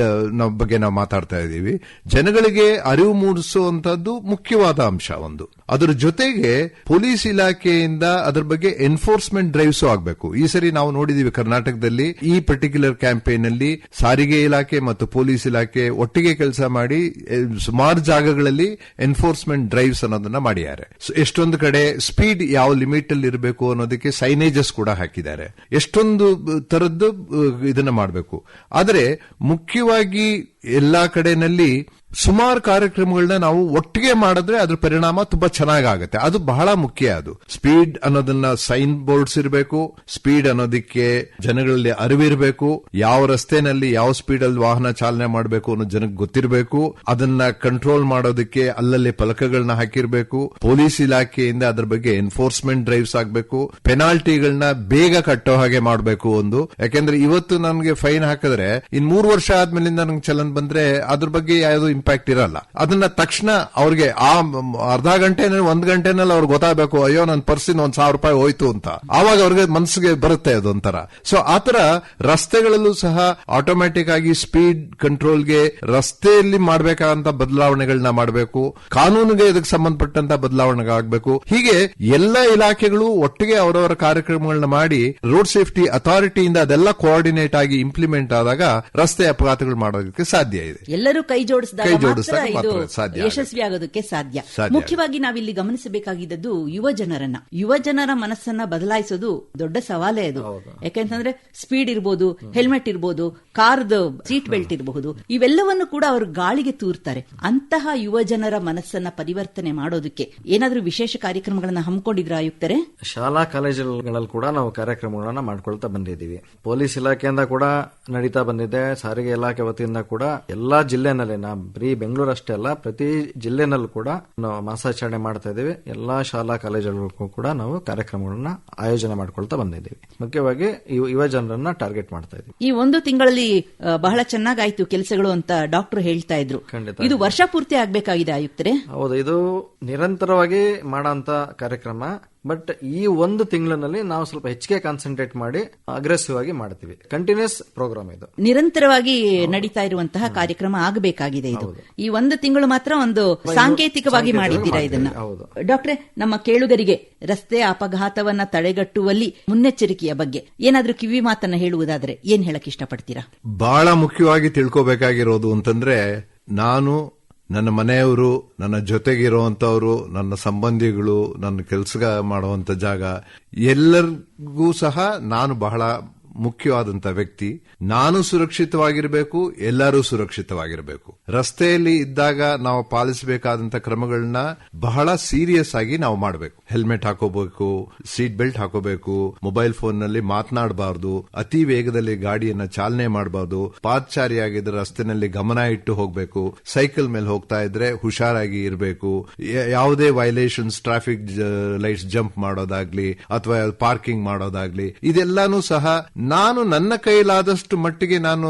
ಬಗ್ಗೆ ನಾವು ಮಾತಾಡ್ತಾ ಇದ್ದೀವಿ. ಜನಗಳಿಗೆ ಅರಿವು ಮೂಡಿಸುವಂತದ್ದು ಮುಖ್ಯವಾದ ಅಂಶ ಒಂದು. ಅದರ ಜೊತೆಗೆ ಪೊಲೀಸ್ ಇಲಾಖೆಯಿಂದ ಅದರ ಬಗ್ಗೆ ಎನ್ಫೋರ್ಸ್ಮೆಂಟ್ ಡ್ರೈವ್ಸ್ ಆಗಬೇಕು. ಈ ಸರಿ ನಾವು ನೋಡಿದೀವಿ ಕರ್ನಾಟಕದಲ್ಲಿ ಈ ಪರ್ಟಿಕ್ಯುಲರ್ ಕ್ಯಾಂಪೇನ್ ಅಲ್ಲಿ ಸಾರಿಗೆ ಇಲಾಖೆ ಮತ್ತು ಪೊಲೀಸ್ ಇಲಾಖೆ ಒಟ್ಟಿಗೆ ಕೆಲಸ ಮಾಡಿ ಸುಮಾರು ಜಾಗಗಳಲ್ಲಿ ಎನ್ಫೋರ್ಸ್ಮೆಂಟ್ ಡ್ರೈವ್ಸ್ ಅನ್ನೋದನ್ನ ಮಾಡಿದ್ದಾರೆ. ಎಷ್ಟೊಂದು ಕಡೆ ಸ್ಪೀಡ್ ಯಾವ ಲಿಮಿಟ್ ಅಲ್ಲಿ ಇರಬೇಕು ಅನ್ನೋದಕ್ಕೆ ಸೈನೇಜಸ್ ಕೂಡ ಹಾಕಿದ್ದಾರೆ. ಎಷ್ಟೊಂದು ತರದ್ದು ಇದನ್ನ ಮಾಡಬೇಕು. ಆದರೆ ಮುಖ್ಯವಾಗಿ ಎಲ್ಲಾ ಕಡೆನಲ್ಲಿ ಸುಮಾರು ಕಾರ್ಯಕ್ರಮಗಳನ್ನ ನಾವು ಒಟ್ಟಿಗೆ ಮಾಡಿದ್ರೆ ಅದ್ರ ಪರಿಣಾಮ ತುಂಬಾ ಚೆನ್ನಾಗಾಗುತ್ತೆ. ಅದು ಬಹಳ ಮುಖ್ಯ ಅದು. ಸ್ಪೀಡ್ ಅನ್ನೋದನ್ನ ಸೈನ್ ಬೋರ್ಡ್ಸ್ ಇರಬೇಕು, ಸ್ಪೀಡ್ ಅನ್ನೋದಕ್ಕೆ ಜನಗಳಲ್ಲಿ ಅರಿವಿರಬೇಕು, ಯಾವ ರಸ್ತೆನಲ್ಲಿ ಯಾವ ಸ್ಪೀಡ್ ಅಲ್ಲಿ ವಾಹನ ಚಾಲನೆ ಮಾಡಬೇಕು ಅನ್ನೋ ಜನಕ್ಕೆ ಗೊತ್ತಿರಬೇಕು, ಅದನ್ನ ಕಂಟ್ರೋಲ್ ಮಾಡೋದಕ್ಕೆ ಅಲ್ಲಲ್ಲಿ ಫಲಕಗಳನ್ನ ಹಾಕಿರ್ಬೇಕು, ಪೊಲೀಸ್ ಇಲಾಖೆಯಿಂದ ಅದ್ರ ಬಗ್ಗೆ ಎನ್ಫೋರ್ಸ್ಮೆಂಟ್ ಡ್ರೈವ್ಸ್ ಆಗಬೇಕು ಪೆನಾಲ್ಟಿಗಳನ್ನ ಬೇಗ ಕಟ್ಟೋ ಹಾಗೆ ಮಾಡಬೇಕು ಒಂದು. ಯಾಕೆಂದ್ರೆ ಇವತ್ತು ನನಗೆ ಫೈನ್ ಹಾಕಿದ್ರೆ, ಇನ್ ಮೂರು ವರ್ಷ ಆದ್ಮೇಲಿಂದ ನಂಗೆ ಚಲನ್ ಬಂದ್ರೆ ಅದ್ರ ಬಗ್ಗೆ ಯಾವ್ದು ಇಂಪ್ಯಾಕ್ಟ್ ಇರಲ್ಲ. ಅದನ್ನ ತಕ್ಷಣ ಅವ್ರಿಗೆ ಆ ಅರ್ಧ ಗಂಟೆ ಒಂದ್ ಗಂಟೆನಲ್ಲಿ ಅವ್ರಿಗೆ ಗೊತ್ತಾಗಬೇಕು, ಅಯ್ಯೋ ನನ್ನ ಪರ್ಸಿನ ಒಂದ್ ಸಾವಿರ ರೂಪಾಯಿ ಹೋಯ್ತು ಅಂತ. ಆವಾಗ ಅವ್ರಿಗೆ ಮನಸ್ಸಿಗೆ ಬರುತ್ತೆ ಅದೊಂಥರ. ಸೊ ಆತರ ರಸ್ತೆಗಳಲ್ಲೂ ಸಹ ಆಟೋಮ್ಯಾಟಿಕ್ ಆಗಿ ಸ್ಪೀಡ್ ಕಂಟ್ರೋಲ್ಗೆ ರಸ್ತೆಯಲ್ಲಿ ಮಾಡಬೇಕಾದಂತ ಬದಲಾವಣೆಗಳನ್ನ ಮಾಡಬೇಕು. ಕಾನೂನಿಗೆ ಇದಕ್ಕೆ ಸಂಬಂಧಪಟ್ಟಂತ ಬದಲಾವಣೆಗಳಾಗಬೇಕು ಹೀಗೆ ಎಲ್ಲ ಇಲಾಖೆಗಳು ಒಟ್ಟಿಗೆ ಅವರವರ ಕಾರ್ಯಕ್ರಮಗಳನ್ನ ಮಾಡಿ ರೋಡ್ ಸೇಫ್ಟಿ ಅಥಾರಿಟಿಯಿಂದ ಅದೆಲ್ಲ ಕೋಆರ್ಡಿನೇಟ್ ಆಗಿ ಇಂಪ್ಲಿಮೆಂಟ್ ಆದಾಗ ರಸ್ತೆ ಅಪಘಾತಗಳು ಮಾಡೋದಕ್ಕೆ ಸಾಧ್ಯ ಇದೆ. ಎಲ್ಲರೂ ಕೈ ಜೋಡಿಸಿದಾಗ ಕೈ ಮಾತ್ರ ಜೋಡಿಸಿದಾಗ ಮಾತ್ರ ಸಾಧ್ಯ ಯಶಸ್ವಿ ಆಗೋದಕ್ಕೆ ಸಾಧ್ಯ. ಸಾಧ್ಯ. ಮುಖ್ಯವಾಗಿ ನಾವಿಲ್ಲಿ ಗಮನಿಸಬೇಕಾಗಿದ್ದು ಯುವ ಜನರನ್ನ. ಯುವ ಜನರ ಮನಸ್ಸನ್ನ ಬದಲಾಯಿಸೋದು ದೊಡ್ಡ ಸವಾಲೇ ಅದು. ಯಾಕೆಂತಂದ್ರೆ ಸ್ಪೀಡ್ ಇರಬಹುದು ಹೆಲ್ಮೆಟ್ ಇರಬಹುದು ಕಾರ್ದು ಸೀಟ್ ಬೆಲ್ಟ್ ಇರಬಹುದು ಇವೆಲ್ಲವನ್ನು ಕೂಡ ಅವರು ಗಾಳಿಗೆ ತೂರ್ತಾರೆ. ಅಂತಹ ಯುವ ಜನರ ಮನಸ್ಸನ್ನ ಪರಿವರ್ತನೆ ಮಾಡೋದಕ್ಕೆ ಏನಾದರೂ ವಿಶೇಷ ಕಾರ್ಯಕ್ರಮಗಳನ್ನ ಹಮ್ಮಿಕೊಂಡಿದ್ರ ಆಯುಕ್ತರೆ? ಶಾಲಾ ಕಾಲೇಜುಗಳಲ್ಲಿ ಕೂಡ ನಾವು ಕಾರ್ಯಕ್ರಮಗಳನ್ನ ಮಾಡ್ಕೊಳ್ತಾ ಬಂದಿದ್ದೀವಿ. ಪೊಲೀಸ್ ಇಲಾಖೆಯಿಂದ ಕೂಡ ನಡೀತಾ ಬಂದಿದೆ. ಸಾರಿಗೆ ಇಲಾಖೆ ವತಿಯಿಂದ ಕೂಡ ಎಲ್ಲಾ ಜಿಲ್ಲೆನಲ್ಲಿ ನಾ ಬರೀ ಬೆಂಗಳೂರು ಅಷ್ಟೇ ಅಲ್ಲ ಪ್ರತಿ ಜಿಲ್ಲೆನಲ್ಲೂ ಕೂಡ ನಾವು ಮಾಸಾಚರಣೆ ಮಾಡ್ತಾ ಇದ್ದೇವೆ. ಎಲ್ಲಾ ಶಾಲಾ ಕಾಲೇಜುಗಳಿಗೂ ಕೂಡ ನಾವು ಕಾರ್ಯಕ್ರಮಗಳನ್ನ ಆಯೋಜನೆ ಮಾಡ್ಕೊಳ್ತಾ ಬಂದಿದ್ದೀವಿ. ಮುಖ್ಯವಾಗಿ ಯುವ ಜನರನ್ನ ಟಾರ್ಗೆಟ್ ಮಾಡ್ತಾ ಇದ್ದೀವಿ. ಈ ಒಂದು ತಿಂಗಳಲ್ಲಿ ಬಹಳ ಚೆನ್ನಾಗಾಯ್ತು ಕೆಲಸಗಳು ಅಂತ ಡಾಕ್ಟರ್ ಹೇಳ್ತಾ ಇದ್ರು. ಖಂಡಿತ. ಇದು ವರ್ಷ ಪೂರ್ತಿ ಆಗ್ಬೇಕಾಗಿದೆ ಆಯುಕ್ತರೇ? ಹೌದು ಇದು ನಿರಂತರವಾಗಿ ಮಾಡೋ ಕಾರ್ಯಕ್ರಮ. ಬಟ್ ಈ ಒಂದು ತಿಂಗಳಿನಲ್ಲಿ ನಾವು ಸ್ವಲ್ಪ ಹೆಚ್ಚಿಗೆ ಕಾನ್ಸಂಟ್ರೇಟ್ ಮಾಡಿ ಅಗ್ರೆಸಿವ್ ಆಗಿ ಮಾಡ್ತೀವಿ. ಕಂಟಿನ್ಯೂಸ್ ಪ್ರೋಗ್ರಾಮ್ ಇದು. ನಿರಂತರವಾಗಿ ನಡೀತಾ ಇರುವಂತಹ ಕಾರ್ಯಕ್ರಮ ಆಗಬೇಕಾಗಿದೆ ಇದು. ಈ ಒಂದು ತಿಂಗಳು ಮಾತ್ರ ಒಂದು ಸಾಂಕೇತಿಕವಾಗಿ ಮಾಡಿದ್ದೀರಾ ಇದನ್ನ? ಡಾಕ್ಟರ್ ಡಾಕ್ಟ್ರೆ ನಮ್ಮ ಕೇಳುಗರಿಗೆ ರಸ್ತೆ ಅಪಘಾತವನ್ನ ತಡೆಗಟ್ಟುವಲ್ಲಿ ಮುನ್ನೆಚ್ಚರಿಕೆಯ ಬಗ್ಗೆ ಏನಾದ್ರೂ ಕಿವಿ ಮಾತನ್ನ ಹೇಳುವುದಾದ್ರೆ ಏನ್ ಹೇಳಕ್ ಇಷ್ಟಪಡ್ತೀರಾ? ಬಹಳ ಮುಖ್ಯವಾಗಿ ತಿಳ್ಕೋಬೇಕಾಗಿರೋದು ಅಂತಂದ್ರೆ ನಾನು ನನ್ನ ಮನೆಯವರು ನನ್ನ ಜೊತೆಗಿರುವಂತವರು ನನ್ನ ಸಂಬಂಧಿಗಳು ನನ್ನ ಕೆಲಸ ಮಾಡುವಂತ ಜಾಗ ಎಲ್ಲರಿಗೂ ಸಹ ನಾನು ಬಹಳ ಮುಖ್ಯವಾದಂತ ವ್ಯಕ್ತಿ. ನಾನು ಸುರಕ್ಷಿತವಾಗಿರಬೇಕು, ಎಲ್ಲರೂ ಸುರಕ್ಷಿತವಾಗಿರಬೇಕು. ರಸ್ತೆಯಲ್ಲಿ ಇದ್ದಾಗ ನಾವು ಪಾಲಿಸಬೇಕಾದಂತ ಕ್ರಮಗಳನ್ನ ಬಹಳ ಸೀರಿಯಸ್ ಆಗಿ ನಾವು ಮಾಡಬೇಕು. ಹೆಲ್ಮೆಟ್ ಹಾಕೋಬೇಕು ಸೀಟ್ ಬೆಲ್ಟ್ ಹಾಕೋಬೇಕು ಮೊಬೈಲ್ ಫೋನ್ನಲ್ಲಿ ಮಾತನಾಡಬಾರದು, ಅತಿ ವೇಗದಲ್ಲಿ ಗಾಡಿಯನ್ನ ಚಾಲನೆ ಮಾಡಬಾರದು ಪಾದಚಾರಿಯಾಗಿದ್ರೆ ರಸ್ತೆನಲ್ಲಿ ಗಮನ ಇಟ್ಟು ಹೋಗಬೇಕು, ಸೈಕಲ್ ಮೇಲೆ ಹೋಗ್ತಾ ಇದ್ರೆ ಹುಷಾರಾಗಿ ಇರಬೇಕು ಯಾವುದೇ ವೈಲೇಷನ್ಸ್ ಟ್ರಾಫಿಕ್ ಲೈಟ್ಸ್ ಜಂಪ್ ಮಾಡೋದಾಗ್ಲಿ, ಅಥವಾ ಪಾರ್ಕಿಂಗ್ ಮಾಡೋದಾಗ್ಲಿ, ಇದೆಲ್ಲಾನು ಸಹ ನಾನು ನನ್ನ ಕೈಲಾದಷ್ಟು ಮಟ್ಟಿಗೆ ನಾನು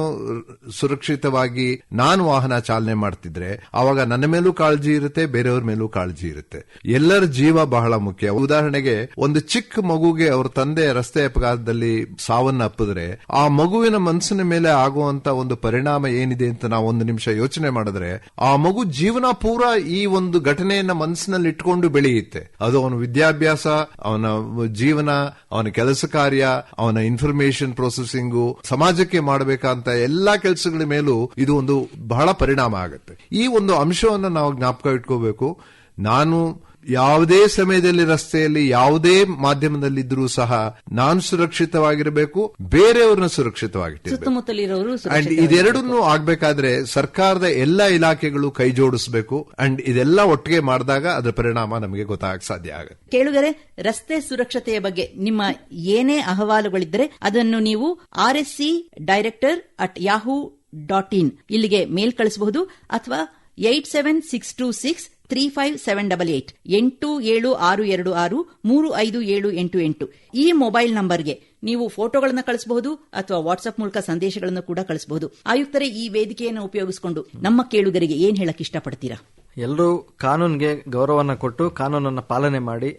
ಸುರಕ್ಷಿತವಾಗಿ, ನಾನು ವಾಹನ ಚಾಲನೆ ಮಾಡ್ತಿದ್ರೆ ಆವಾಗ ನನ್ನ ಮೇಲೂ ಕಾಳಜಿ ಇರುತ್ತೆ, ಬೇರೆಯವ್ರ ಮೇಲೂ ಕಾಳಜಿ ಇರುತ್ತೆ. ಎಲ್ಲರ ಜೀವ ಬಹಳ ಮುಖ್ಯ. ಉದಾಹರಣೆಗೆ, ಒಂದು ಚಿಕ್ಕ ಮಗುಗೆ ಅವ್ರ ತಂದೆ ರಸ್ತೆ ಅಪಘಾತದಲ್ಲಿ ಸಾವನ್ನಪ್ಪಿದ್ರೆ ಆ ಮಗುವಿನ ಮನಸ್ಸಿನ ಮೇಲೆ ಆಗುವಂತ ಒಂದು ಪರಿಣಾಮ ಏನಿದೆ ಅಂತ ನಾವು ಒಂದು ನಿಮಿಷ ಯೋಚನೆ ಮಾಡಿದ್ರೆ, ಆ ಮಗು ಜೀವನ ಪೂರ ಈ ಒಂದು ಘಟನೆಯನ್ನ ಮನಸ್ಸಿನಲ್ಲಿ ಇಟ್ಕೊಂಡು ಬೆಳೆಯುತ್ತೆ. ಅದು ಅವನ ವಿದ್ಯಾಭ್ಯಾಸ, ಅವನ ಜೀವನ, ಅವನ ಕೆಲಸ ಕಾರ್ಯ, ಅವನ ಇನ್ಫಾರ್ಮೇಶನ್ ಪ್ರೊಸೆಸಿಂಗು ಸಮಾಜಕ್ಕೆ ಮಾಡಬೇಕಂತ ಎಲ್ಲಾ ಕೆಲಸಗಳ ಮೇಲೂ ಇದು ಒಂದು ಬಹಳ ಪರಿಣಾಮ ಆಗುತ್ತೆ. ಈ ಒಂದು ಅಂಶವನ್ನು ನಾವು ಜ್ಞಾಪಕ ಇಟ್ಕೋಬೇಕು. ನಾನು ಯಾವುದೇ ಸಮಯದಲ್ಲಿ ರಸ್ತೆಯಲ್ಲಿ ಯಾವುದೇ ಮಾಧ್ಯಮದಲ್ಲಿದ್ದರೂ ಸಹ ನಾನು ಸುರಕ್ಷಿತವಾಗಿರಬೇಕು ಬೇರೆಯವ್ರನ್ನ ಸುರಕ್ಷಿತವಾಗಿಟ್ಟಿರಬೇಕು. ಅಂಡ್ ಇದೆರಡನ್ನೂ ಆಗ್ಬೇಕಾದ್ರೆ ಸರ್ಕಾರದ ಎಲ್ಲಾ ಇಲಾಖೆಗಳು ಕೈ ಜೋಡಿಸಬೇಕು. ಅಂಡ್ ಇದೆಲ್ಲ ಒಟ್ಟಿಗೆ ಮಾಡಿದಾಗ ಅದರ ಪರಿಣಾಮ ನಮಗೆ ಗೊತ್ತಾಗ ಸಾಧ್ಯ ಆಗುತ್ತೆ. ಕೇಳುಗರೆ ರಸ್ತೆ ಸುರಕ್ಷತೆಯ ಬಗ್ಗೆ ನಿಮ್ಮ ಏನೇ ಅಹವಾಲುಗಳಿದ್ದರೆ ಅದನ್ನು ನೀವು R S C director at Yahoo dot in ಇಲ್ಲಿಗೆ ಮೇಲ್ ಕಳಿಸಬಹುದು ಅಥವಾ eight seven six two six three five seven double eight, ಎಂಟು ಏಳು ಆರು ಎರಡು ಆರು, ಮೂರು ಐದು ಏಳು ಎಂಟು ಎಂಟು. ಈ ಮೊಬೈಲ್ ನಂಬರ್ಗೆ ನೀವು ಫೋಟೋಗಳನ್ನು ಕಳಿಸಬಹುದು ಅಥವಾ ವಾಟ್ಸ್ಆಪ್ ಮೂಲಕ ಸಂದೇಶಗಳನ್ನು ಕೂಡ ಕಳಿಸಬಹುದು. ಆಯುಕ್ತರೇ, ಈ ವೇದಿಕೆಯನ್ನು ಉಪಯೋಗಿಸಿಕೊಂಡು ನಮ್ಮ ಕೇಳುಗರಿಗೆ ಏನ್ ಹೇಳಕ್ ಇಷ್ಟಪಡ್ತೀರಾ? ಎಲ್ಲರೂ ಕಾನೂನಿಗೆ ಗೌರವನ ಕೊಟ್ಟು ಕಾನೂನನ್ನು ಪಾಲನೆ ಮಾಡಿ,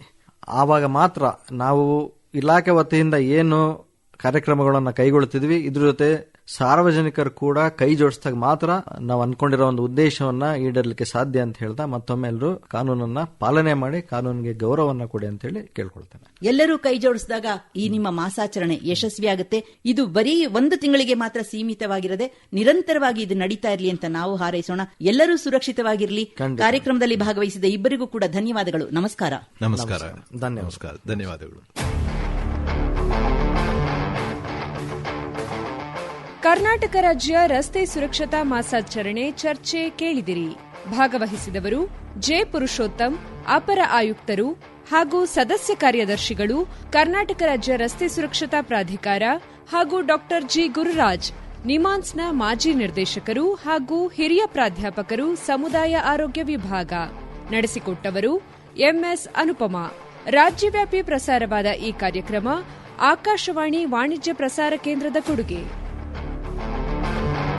ಆವಾಗ ಮಾತ್ರ ನಾವು ಇಲಾಖೆ ವತಿಯಿಂದ ಏನು ಕಾರ್ಯಕ್ರಮಗಳನ್ನು ಕೈಗೊಳ್ಳುತ್ತಿದ್ವಿ, ಇದ್ರ ಜೊತೆ ಸಾರ್ವಜನಿಕರು ಕೂಡ ಕೈ ಜೋಡಿಸಿದಾಗ ಮಾತ್ರ ನಾವು ಅನ್ಕೊಂಡಿರೋ ಒಂದು ಉದ್ದೇಶವನ್ನ ಈಡೇರಲಿಕ್ಕೆ ಸಾಧ್ಯ ಅಂತ ಹೇಳ್ತಾ ಮತ್ತೊಮ್ಮೆ ಎಲ್ಲರೂ ಕಾನೂನನ್ನ ಪಾಲನೆ ಮಾಡಿ ಕಾನೂನಿಗೆ ಗೌರವವನ್ನ ಕೊಡಿ ಅಂತ ಹೇಳಿ ಕೇಳ್ಕೊಳ್ತೇನೆ. ಎಲ್ಲರೂ ಕೈ ಜೋಡಿಸಿದಾಗ ಈ ನಿಮ್ಮ ಮಾಸಾಚರಣೆ ಯಶಸ್ವಿಯಾಗುತ್ತೆ. ಇದು ಬರೀ ಒಂದು ತಿಂಗಳಿಗೆ ಮಾತ್ರ ಸೀಮಿತವಾಗಿರದೆ ನಿರಂತರವಾಗಿ ಇದು ನಡೀತಾ ಇರಲಿ ಅಂತ ನಾವು ಹಾರೈಸೋಣ. ಎಲ್ಲರೂ ಸುರಕ್ಷಿತವಾಗಿರಲಿ. ಕಾರ್ಯಕ್ರಮದಲ್ಲಿ ಭಾಗವಹಿಸಿದ ಇಬ್ಬರಿಗೂ ಕೂಡ ಧನ್ಯವಾದಗಳು. ನಮಸ್ಕಾರ. ನಮಸ್ಕಾರ. ಧನ್ಯವಾದಗಳು. ಕರ್ನಾಟಕ ರಾಜ್ಯ ರಸ್ತೆ ಸುರಕ್ಷತಾ ಮಾಸಾಚರಣೆ ಚರ್ಚೆ ಕೇಳಿದಿರಿ. ಭಾಗವಹಿಸಿದವರು ಜೆ ಪುರುಷೋತ್ತಮ್, ಅಪರ ಆಯುಕ್ತರು ಹಾಗೂ ಸದಸ್ಯ ಕಾರ್ಯದರ್ಶಿಗಳು, ಕರ್ನಾಟಕ ರಾಜ್ಯ ರಸ್ತೆ ಸುರಕ್ಷತಾ ಪ್ರಾಧಿಕಾರ ಹಾಗೂ ಡಾಕ್ಟರ್ ಜಿ ಗುರುರಾಜ್, ನಿಮಾನ್ಸ್ನ ಮಾಜಿ ನಿರ್ದೇಶಕರು ಹಾಗೂ ಹಿರಿಯ ಪ್ರಾಧ್ಯಾಪಕರು ಸಮುದಾಯ ಆರೋಗ್ಯ ವಿಭಾಗ. ನಡೆಸಿಕೊಟ್ಟವರು ಎಂಎಸ್ ಅನುಪಮಾ. ರಾಜ್ಯವ್ಯಾಪಿ ಪ್ರಸಾರವಾದ ಈ ಕಾರ್ಯಕ್ರಮ ಆಕಾಶವಾಣಿ ವಾಣಿಜ್ಯ ಪ್ರಸಾರ ಕೇಂದ್ರದ ಕೊಡುಗೆ.